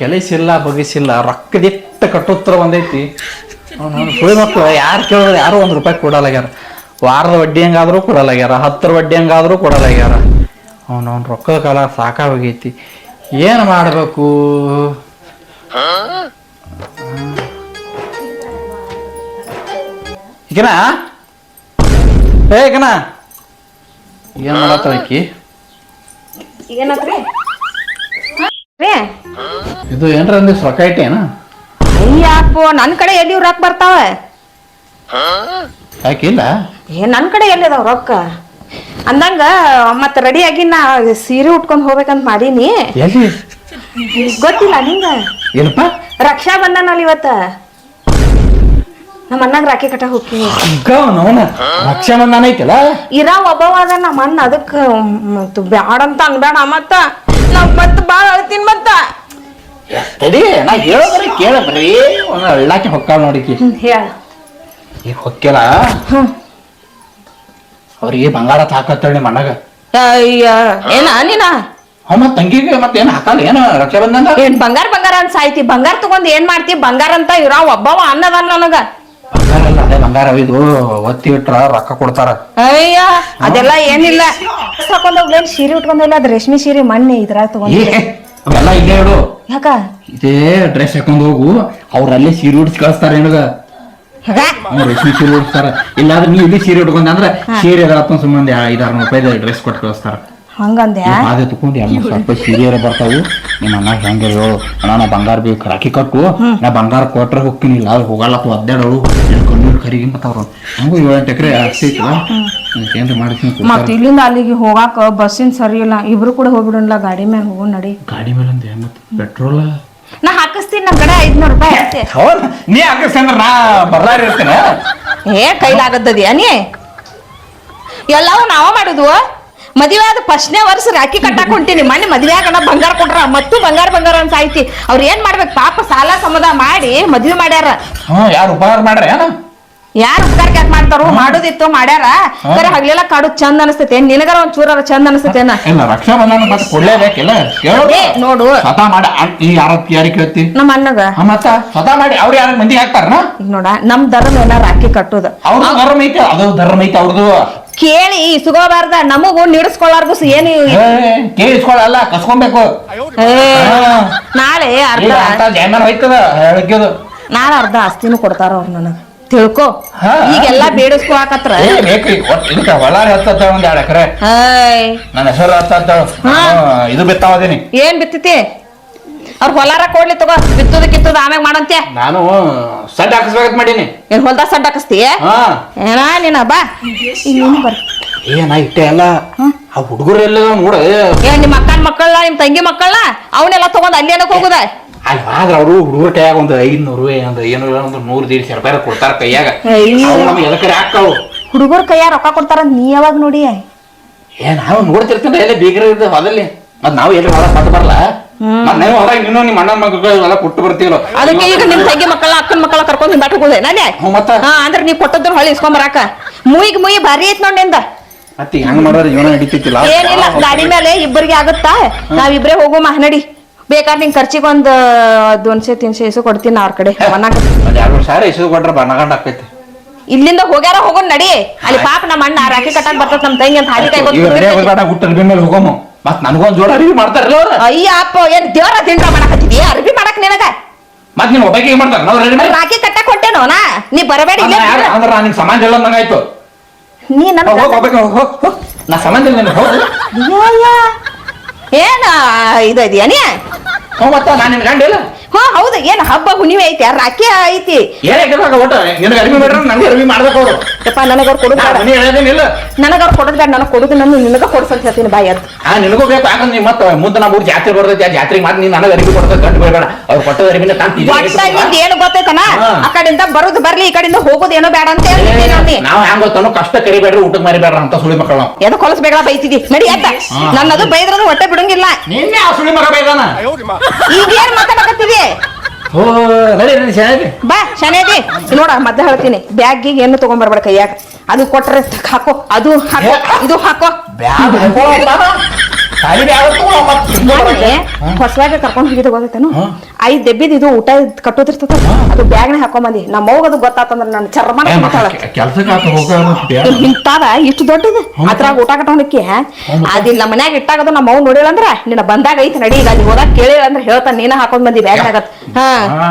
ಕೆಲಸಿಲ್ಲ ಬಗಿಸಿಲ್ಲ ರೊಕ್ಕದಿಟ್ಟ ಕಟ್ಟುತ್ತರ ಬಂದೈತಿ. ಅವ್ನು ಸುಳಿ ಮಕ್ಕಳು ಯಾರು ಕೇಳಿದ್ರೆ ಯಾರು ಒಂದು ರೂಪಾಯಿ ಕೊಡಲಾಗ್ಯಾರ ವಾರದ ಬಡ್ಡಿ ಹಂಗಾದ್ರೂ ಕೊಡಲಾಗ್ಯಾರ ಹತ್ತರ ಹಂಗಾದ್ರೂ ಕೊಡಲಾಗ್ಯಾರ ಅವ್ನು ಅವ್ನ ರೊಕ್ಕದ ಕಾಲ ಸಾಕಾಗೋಗೈತಿ. ಏನು ಮಾಡಬೇಕು? ಈಗನಾ ಏ ಈಗಿನ ಏನು ಮಾಡತ್ತಿ ರೀ ಇದು ಏನ್ರ ಅಂದಿ ರೊಕ್ಕ ಏನ ಅಯ್ಯಪ್ಪೋ ನನ್ ಕಡೆ ಎಲ್ಲಿ ರೊಕ್ಕ ಬರ್ತಾವ? ಯಾಕಿಲ್ಲ ಏ ನನ್ನ ಕಡೆ ಎಲ್ಲಿ ಅದಾವ ರೊಕ್ಕ? ಅಂದಂಗ ಮತ್ ರೆಡಿ ಆಗಿ ನಾ ಸೀರೆ ಉಟ್ಕೊಂಡ್ ಹೋಗ್ಬೇಕಂತ ಮಾಡೀನಿ. ಎಲ್ಲಿ? ಗೊತ್ತಿಲ್ಲ ನಿಂಗ? ಏನಪ್ಪ? ರಕ್ಷಾ ಅಲ್ಲಿ ಇವತ್ತ. ನಮ್ಮ ಅಣ್ಣಗ ರಾಖಿ ಕಟ್ಟ ಹೋಗ್ತೀನಿ. ಅವನ ರಕ್ಷಾ ಬಂಧನ ಐತಲ್ಲ? ಇರ ಒಬ್ಬವ ಅದ ನಮ್ಮ ಅಣ್ಣ ಅದಕ್ಕೆ ಬ್ಯಾಡ ಅಂತ ಅನ್ಬೇಡ ಮತ್ತ. ನಾವ್ ಮತ್ ಬಾಳ ಅಳ್ತೀನಿ ಮತ್ತ. ತಡಿ ನಾ ಹೇಳೋದ್ರೆ ಕೇಳ ಬರ್ರಿ ಒಂದು ಅಳ್ಳಾಕಿ ಹೊಕ್ಕಾಳ ನೋಡಿಕಿ ಹ್ಮ್, ಹೇಳ. ಈಗ ಹೊಕ್ಕಿಲ್ಲ ಹ್ಮ್. ಅವ್ರಿಗೆ ಬಂಗಾರ ಹಾಕತ್ತೇಳಿ ನಿಮ್ಮ ಅಣ್ಣಗ. ಅಯ್ಯ ಏನ ನೀನ? ಅವ ಮತ್ ತಂಗಿಗೆ ಮತ್ತೆ ಏನು ಹಾಕಲ್ಲ? ಏನು ರಕ್ಷಾ ಬಂಧನ ಏನ್ ಬಂಗಾರ ಬಂಗಾರ ಅಂತ ಸಾಯ್ತಿ ಬಂಗಾರ ತಗೊಂಡ್ ಏನ್ ಮಾಡ್ತಿ? ಬಂಗಾರ ಅಂತ ಇರ ಒಬ್ಬವ ಅನ್ನದ ನನಗ. ಬಂಗಾರ ಅಲ್ಲ ಅದೇ ಬಂಗಾರ. ಇದು ಒತ್ತಿ ಇಟ್ರ ರೊಕ್ಕ ಕೊಡ್ತಾರ. ಅಯ್ಯ ಅದೆಲ್ಲ ಏನಿಲ್ಲ. ತಕೊಂಡ್ ಹೋಗ್ಲೇನ್ ಸೀರೆ ಉಟ್ಕೊಂಡಿಲ್ಲ ಅದ್ ರೇಷ್ಮೆ ಸೀರೆ ಮೊನ್ನೆ ಇದ್ರಾಗ ಏ ತಗೊಂಡ್ ಅವೆಲ್ಲ ಇಲ್ಲೇ ಇಡು. ಯಾಕ? ಇದೇ ಡ್ರೆಸ್ ಹಾಕೊಂಡ್ ಹೋಗು. ಅವ್ರ ಅಲ್ಲೇ ಸೀರೆ ಉಡ್ಸಿ ಕಳಿಸ್ತಾರ ನಿನಗ? ಅವ್ರು ರೇಷ್ಮೆ ಸೀರೆ ಉಡ್ಸ್ತಾರ ಇಲ್ಲಾದ್ರೆ ನೀ ಇಲ್ಲಿ ಸೀರೆ ಉಟ್ಕೊಂಡ ಅಂದ್ರೆ ಸೀರೆ ಅದಪ್ಪ ಸುಮ್ಮನೆ ಐದಾರು ರೂಪಾಯಿ ಡ್ರೆಸ್ ಕೊಟ್ಟು ಕಳಿಸ್ತಾರ. ಹಂಗಂದ್ಯ ಅದೇ ತಕೊಂಡು ಎರಡು ಮೂರು ಸಾವಿರ ರೂಪಾಯಿ ಸೀರೆ ಬರ್ತಾವು. ನಿಮ್ಮ ಅಣ್ಣ ಹೆಂಗೆ ಹೇಳು ಅಣ್ಣ ನಾ ಬಂಗಾರ ಬೇಕು ರಾಖಿ ಕಟ್ಟು. ನಾ ಬಂಗಾರ ಕೊಟ್ರೆ ಹೋಗ್ತೀನಿ ಇಲ್ಲ ಅವ್ರು ಹೋಗಲ್ಲ ಒದ್ದಾಡೋಳು. ಕಣ್ಣೀರು ಕರಿಗೆ ಮತ್ತ ಅವ್ರು ಹಂಗೂ ಏಳೆಂಟು ಎಕರೆ ಆಸ್ತಿ ಐತಲ್ಲ. ಏನ್ರ ಮಾಡ್ತೀನಿ ಮತ್ತೆ ಇಲ್ಲಿಂದ ಅಲ್ಲಿಗೆ ಹೋಗಾಕ ಬಸ್ಸಿನ ಸರಿ ಇಲ್ಲ. ಇಬ್ರು ಕೂಡ ಹೋಗ್ಬಿಡೋಣ ಗಾಡಿ ಮೇಲೆ ಹೋಗೋಣ ನಡಿ. ಗಾಡಿ ಮೇಲೆ ಅಂದೆ ಮತ್ತೆ ಪೆಟ್ರೋಲ್ ನಾ ಹಾಕಿಸ್ತೀನಿ ನಮ್ಮ ಕಡೆ ಐದ್ನೂರು ರೂಪಾಯಿ ಐತೆ ಹೌದು ನೀ ಹಾಕಿಸ್ಕೊಂಡ್ರೆ ನಾ ಬರ್ಲಾರಿ ಇರ್ತೇನೆ. ಏ ಕೈಲಾಗದ್ದದ್ಯಾ ನೀ? ಎಲ್ಲವೂ ನಾವ ಮಾಡುದು? ಮದುವೆ ಆದ ಫಸ್ಟ್ನೇ ವರ್ಷ ರಾಖಿ ಕಟ್ಟಾಕ್ ಹೊಂಟೀನಿ. ಮೊನ್ನೆ ಮದ್ವೆ ಆಗೋಣ ಬಂಗಾರ ಕೊಟ್ರ ಮತ್ತು ಬಂಗಾರ ಬಂಗಾರ ಅಂತ ಆಯ್ತಿ ಅವ್ರ ಏನ್ ಮಾಡ್ಬೇಕು? ಪಾಪ ಸಾಲ ಸಮದ ಮಾಡಿ ಮದ್ವೆ ಮಾಡ್ಯಾರ. ಯಾರು ಉಪಹಾರ ಮಾಡ್ರಿ ಏನ? ಯಾರು ಉಪಕಾರ ಯಾಕೆ ಮಾಡ್ತಾರೋ? ಮಾಡೋದಿತ್ತು ಮಾಡ್ಯಾರ. ಸರಿ ಹಗ್ಲೆಲ್ಲ ಕಾಡು ಚಂದ ಅನಸ್ತೈತೆ. ನಿನಗರ ಒಂದ್ ಚೂರ ಚಂದ ಅನಸ್ತೈತೇನ ಇಲ್ಲ ರಕ್ಷಾ ಬಂಧನ ಮತ್ತೆ ಕೊಡ್ಲೇಬೇಕಿಲ್ಲ? ಕೇಳು. ನೋಡು. ಮಾಡಿ ಆ- ಈ ಯಾರ ಯಾರಿಗೆ ಕೇಳ್ತಿ? ನಮ್ಮ ಅಣ್ಣಗ. ಮತ್ತ? ಮಾಡಿ ಅವ್ರು ಯಾರ ಮಂದಿಗೆ ಹಾಕ್ತಾರನ? ಈಗ ನೋಡ ನಮ್ ಧರ್ಮ ಏನ ರಾಖಿ ಕಟ್ಟುದ. ಅವ್ರದ್ದು ಧರ್ಮ ಐತೆ ಅದು ಧರ್ಮ ಐತೆ ಅವ್ರದ್ದು ಕೇಳಿ ಇಸ್ಕೋಬಾರ್ದ ನಮಗೂ ನಿಡಿಸ್ಕೊಳಾರ್ದು ಏನು ಕೇಳಿಸ್ಕೊಳ್ಳಲ್ಲ ಕಸ್ಕೊಬೇಕು. ನಾಳೆ ಅರ್ಧ ಇಲ್ಲ ಅಂತ ಜಯಮಾನ ಹೋಯ್ತದ ಹೇಳಿಕ್ಯದು ನಾಳೆ ಅರ್ಧ ಆಸ್ತಿನೂ ಕೊಡ್ತಾರ ಅವ್ರು ನನಗ. ತಿಳ್ಕೊ. ಹಾ. ಈಗೆಲ್ಲ ಬೇಡಿಸ್ಕೊಳಕತ್ರ ಏ ಬೇಕು ಈಗ ಒಟ್ಟು ಇದಕ್ಕೆ ಹೊಲಾರಿ ಹತ್ತತ್ತ ಒಂದ್ ಎರಡು ಎಕರೆ. ನನ್ನ ಹೆಸರು ಹತ್ತತ್ತ. ಇದು ಬಿತ್ತಾವದೀನಿ. ಏನ್ ಬಿತ್ತೈತಿ? ಅವ್ರ ಹೊಲಾರ ಕೊಡ್ಲಿ ತಗೋ ಬಿತ್ತದ ಕಿತ್ತದ ಆಮ್ಯಾಗ ಮಾಡಂತೆ ನಾನು ಸಡ್ ಹಾಕಿಸ್ಬೇಕಂತ ಮಾಡೀನಿ. ಏನ್ ಹೊಲ್ದಾಗ ಸಡ್ ಹಾಕಿಸ್ತೀಯ? ಹಾ. ಏನ ನೀನ ಬಾ. ಇನ್ನೇನು ಬರ್ ಏ ನಾ ಇಟ್ಟೆ ಅಲ್ಲ. ಆ ಹುಡುಗರು ಎಲ್ಲ ನೋಡ. ಏ. ನಿಮ್ಮ ಅಕ್ಕನ ಮಕ್ಕಳ ನಿಮ್ಮ ತಂಗಿ ಮಕ್ಕಳ ಅವನ್ನೆಲ್ಲ ತಗೊಂಡ್ ಅಲ್ಲಿ ಏನಕ್ಕೆ ಹೋಗುದ? ಅಲ್ಲಿ ಆದ್ರ ಅವರು ಹುಡುಗರ ಕೈಯಾಗ ಒಂದು ಐದ್ನೂರು ಒಂದು ಏನೂ ಒಂದು ನೂರು ದೀಡ್ ರೂಪಾಯಿ ಕೊಡ್ತಾರ ಕೈಯಾಗ. ಅಯ್ಯೋ. ಎಲ್ಲ ಕಡೆ ಹಾಕಾವು ಹುಡುಗರ ಕೈಯ ರೊಕ್ಕ ಕೊಡ್ತಾರ ನೀ ಯಾವಾಗ ನೋಡಿ ಏ ನಾವು ನೋಡ್ತಿರ್ತೀನಿ ಎಲ್ಲ ಬೀಗರ ಇದ್ದ ಹೊಲದಲ್ಲಿ ಮತ್ ನಾವು ಎಲ್ಲಿ ಹೊಲ ಪಟ್ಟು ಬರಲ್ಲ ಮತ್ ನೀವು ಹೊರಗೆ ನೀನು ನಿಮ್ಮ ಅಣ್ಣನ ಮಕ್ಕಳು ಎಲ್ಲ ಕೊಟ್ಟು ಬರ್ತೀವಲ್ಲ ಅದಕ್ಕೆ ಈಗ ನಿಮ್ ತಂಗಿ ಮಕ್ಕಳ ಅಕ್ಕನ ಮಕ್ಕಳ ಕರ್ಕೊಂಡ್ ಹಿಂದಾಟ ಹೋಗುದೆ ನಾನೇ? ಹ್ಞೂ ಮತ್ತ? ಹಾ ಅಂದ್ರೆ ಕೊಟ್ಟದ್ರ ಹೊಳ್ಳಿ ಇಸ್ಕೊಂಡ್ ಬರಾಕ. ಮುಯಿಗ್ ಮುಯಿ ಭಾರಿ ಐತ್ ನೋಡಿಂದ ಮತ್ತೆ ಹೆಂಗ್ ಮಾಡೋದು? ಜೀವನ ನಡೀತಿತ್ತಿಲ್ಲ ಏನಿಲ್ಲ ಗಾಡಿ ಮೇಲೆ ಇಬ್ಬರಿಗೆ ಆಗುತ್ತಾ? ನಾವಿಬ್ರೇ ಹೋಗೋ ನಡಿ. ಬೇಕಾದ್ರೆ ನಿಂಗೆ ಖರ್ಚಿಗೆ ಒಂದು ದೊನ್ಸೆ ತಿನ್ಸೆ ಇಸು ಕೊಡ್ತೀನಿ ಅವ್ರ ಕಡೆ. ಮನಾಗ ಒಂದ್ ಎರಡು ಸಾವಿರ ಇಸು ಕೊಟ್ರೆ ಬನಗಂಡ ಆಕೈತಿ ಇಲ್ಲಿಂದ ಹೋಗ್ಯಾರ ಹೋಗೋಣ ನಡಿ. ಅಲ್ಲಿ ಪಾಪ ನಮ್ಮ ಅಣ್ಣ ರಾಖಿ ಕಟ್ಟಾಕ್ ಬರ್ತದ ನಮ್ ತಂಗಿ ಅಂತ ಹಾದಿ ಕೈ ಈಗ ರೆಡಿ ಆಗೋದ್ಬೇಡ ಹುಟ್ಟ ಅರ್ಬಿ ಮೇಲೆ ಹೋಗಮ್ಮ ಮತ್ ನನಗೊಂದ್ ಜೋಡ ಅರಿವಿ ಮಾಡ್ತಾರಲ್ಲ ಅವ್ರ? ಅಯ್ಯಪ್ಪ ಏನ್ ದೇವ್ರ ತಿಂಡ ಮಾಡಕತ್ತಿದಿ ಅರ್ಬಿ ಮಾಡಕ್ ನಿನಗ? ಮತ್ ನಿನ್ ಒಬ್ಬಾಕಿ ಮಾಡ್ತಾರ? ನಾವು ರೆಡಿ ಮಾಡಿ? ರಾಖಿ ಕಟ್ಟಕ್ ನಾ? ನೀ ಬರಬೇಡಿ ಇಲ್ಲೇ ಅಂದ್ರೆ ನಾನು ಸಮಾಜ ಇಲ್ಲ ಅಂದಂಗಾಯ್ತು ನೀ ನನ್ನ ಹೋಗ್ ಹೋಗ್ಬೇಕು ಹೋಗ್ ಹೋಗ್. ನಾ ಸಮಾಜ ಇಲ್ಲ ಹೋಗು. ಏನ ಇದು ಇದೆಯಾ ನೀ? ಹ್ಞೂ ಮತ್ತ ನಾನು ನಿನ್ ಗಂಡ ಇಲ್ಲ? ಹಾ ಹೌದು ಏನ್ ಹಬ್ಬ ಹುಣ್ಣಿಮೆ ಐತಿ ರಾಖಿ ಐತಿ? ಏನಾಗಿರ್ಬೇಕು ಒಟ್ಟು? ನಿನಗೆ ಅರ್ಬಿ ಮಾಡ್ರ ನನಗೆ ಅರ್ಬಿ ಮಾಡ್ಬೇಕು ಅವ್ರು. ಯಪ್ಪ ನನಗವ್ರು ಕೊಡುದು ನಾ ಹೇಳೋದೇನಿಲ್ಲ ನನಗವ್ರು ಕೊಡುದು ಬೇಡ ನನಗೆ ಕೊಡುದು ನನ್ನ ನಿನಗ ಕೊಡ್ಸಂತ ಹೇಳ್ತೀನಿ ಬಾಯ್ ಅದ್. ಆ ನಿನಗೂ ಬೇಕು ಯಾಕಂದ್ರೆ ನೀ ಮತ್ತೆ ಮುಂದೆ ನಮ್ಮ ಊರ್ ಜಾತ್ರೆ ಬರ್ತೈತಿ ಆ ಜಾತ್ರೆಗೆ ಮಾತ್ರ ನೀನ್ ನನಗೆ ಅರಿವಿ ಕೊಡ್ತೈತೆ ಗಂಟು ಬೇಡ ಅವ್ರು ಕೊಟ್ಟದ ಅರಿವಿನ ತಂತಿ ಏನು ಗೊತ್ತೈತನ. ಆ ಕಡೆಯಿಂದ ಬರೋದು ಬರ್ಲಿ ಈ ಕಡೆಯಿಂದ ಹೋಗೋದು ಏನೋ ಬೇಡ ಅಂತ ಹೇಳಿ ನಾವು ಹೆಂಗ್ ಗೊತ್ತಾನು ಕಷ್ಟ ಕರಿಬೇಡ್ರಿ ಊಟಕ್ಕೆ ಮರಿಬೇಡ್ರ ಅಂತ ಸುಳಿ ಮಕ್ಕಳು ನಾವು. ಎದಕ್ ಹೊಲಸ್ಬೇಕಲ್ಲ ಬೈತಿದಿ? ನಡಿ ಅತ್ತ ನನ್ನದು ಬೈದ್ರದು ಹೊಟ್ಟೆ ಬಿಡಂಗಿಲ್ಲ. ನಿನ್ನೆ ಆ ಸುಳಿ ಮಗ ಬೈದಾನ? ಈಗ ಏನ್ ಮಾತಾಡಕತ್ತಿದಿ ಓ ನಡಿ ನಡಿ ಚೆನ್ನಾಗಿ ಬಾ ಶನೇದಿ ನೋಡ ಮತ್ತೆ ಹೇಳ್ತೀನಿ. ಬ್ಯಾಗಿಗೆ ಏನು ತಗೊಂಡ್ಬರ್ಬೇಡ ಕೈಯಾಗ. ಅದು ಕೊಟ್ರೆ ಹಾಕೋ ಅದು ಹಾಕೋ ಇದು ಹಾಕೋ. ಬ್ಯಾಗ್ ಹಾಕೊಳ್ಳೋ ಕರ್ಕೊಂಡು. ಹೊಸವಾಗಿ ಹೋಗಿದ್ದು ಗೊತ್ತೈತೇನು. ಐದ್ ದೆಬ್ಬಿದ್ ಇದು ಊಟ ಕಟ್ಟೋದಿರ್ತದ? ಅದು ಬ್ಯಾಗ್ನ ಹಾಕೊಂಬಂದಿ. ನಮ್ಮ ಮೌಗ ಅದು ಗೊತ್ತಾತಂದ್ರ ನನ್ನ ಚರ್ಮ ಇಂತಾದ ಇಷ್ಟು ದೊಡ್ಡದು. ಅದ್ರಾಗ ಊಟ ಕಟ್ಟೋಣಕ್ಕೆ ಅದಿಲ್ಲ ಮನ್ಯಾಗ ಇಟ್ಟಾಗದು ನಮ್ಮ ಮೌ ನೋಡಿಲ್ಲ ಅಂದ್ರ ನಿನ್ನ ಬಂದಾಗ ಐತಿ ನಡಿ ಈಗ ಅಲ್ಲಿ ಹೋದಾಗ ಕೇಳಿಲ್ಲ ಅಂದ್ರೆ ಹೇಳ್ತಾನ ನೀನ ಹಾಕೊಂಡ್ ಬಂದಿ ಬ್ಯಾಗ್ ಹಾ. ಹಾ.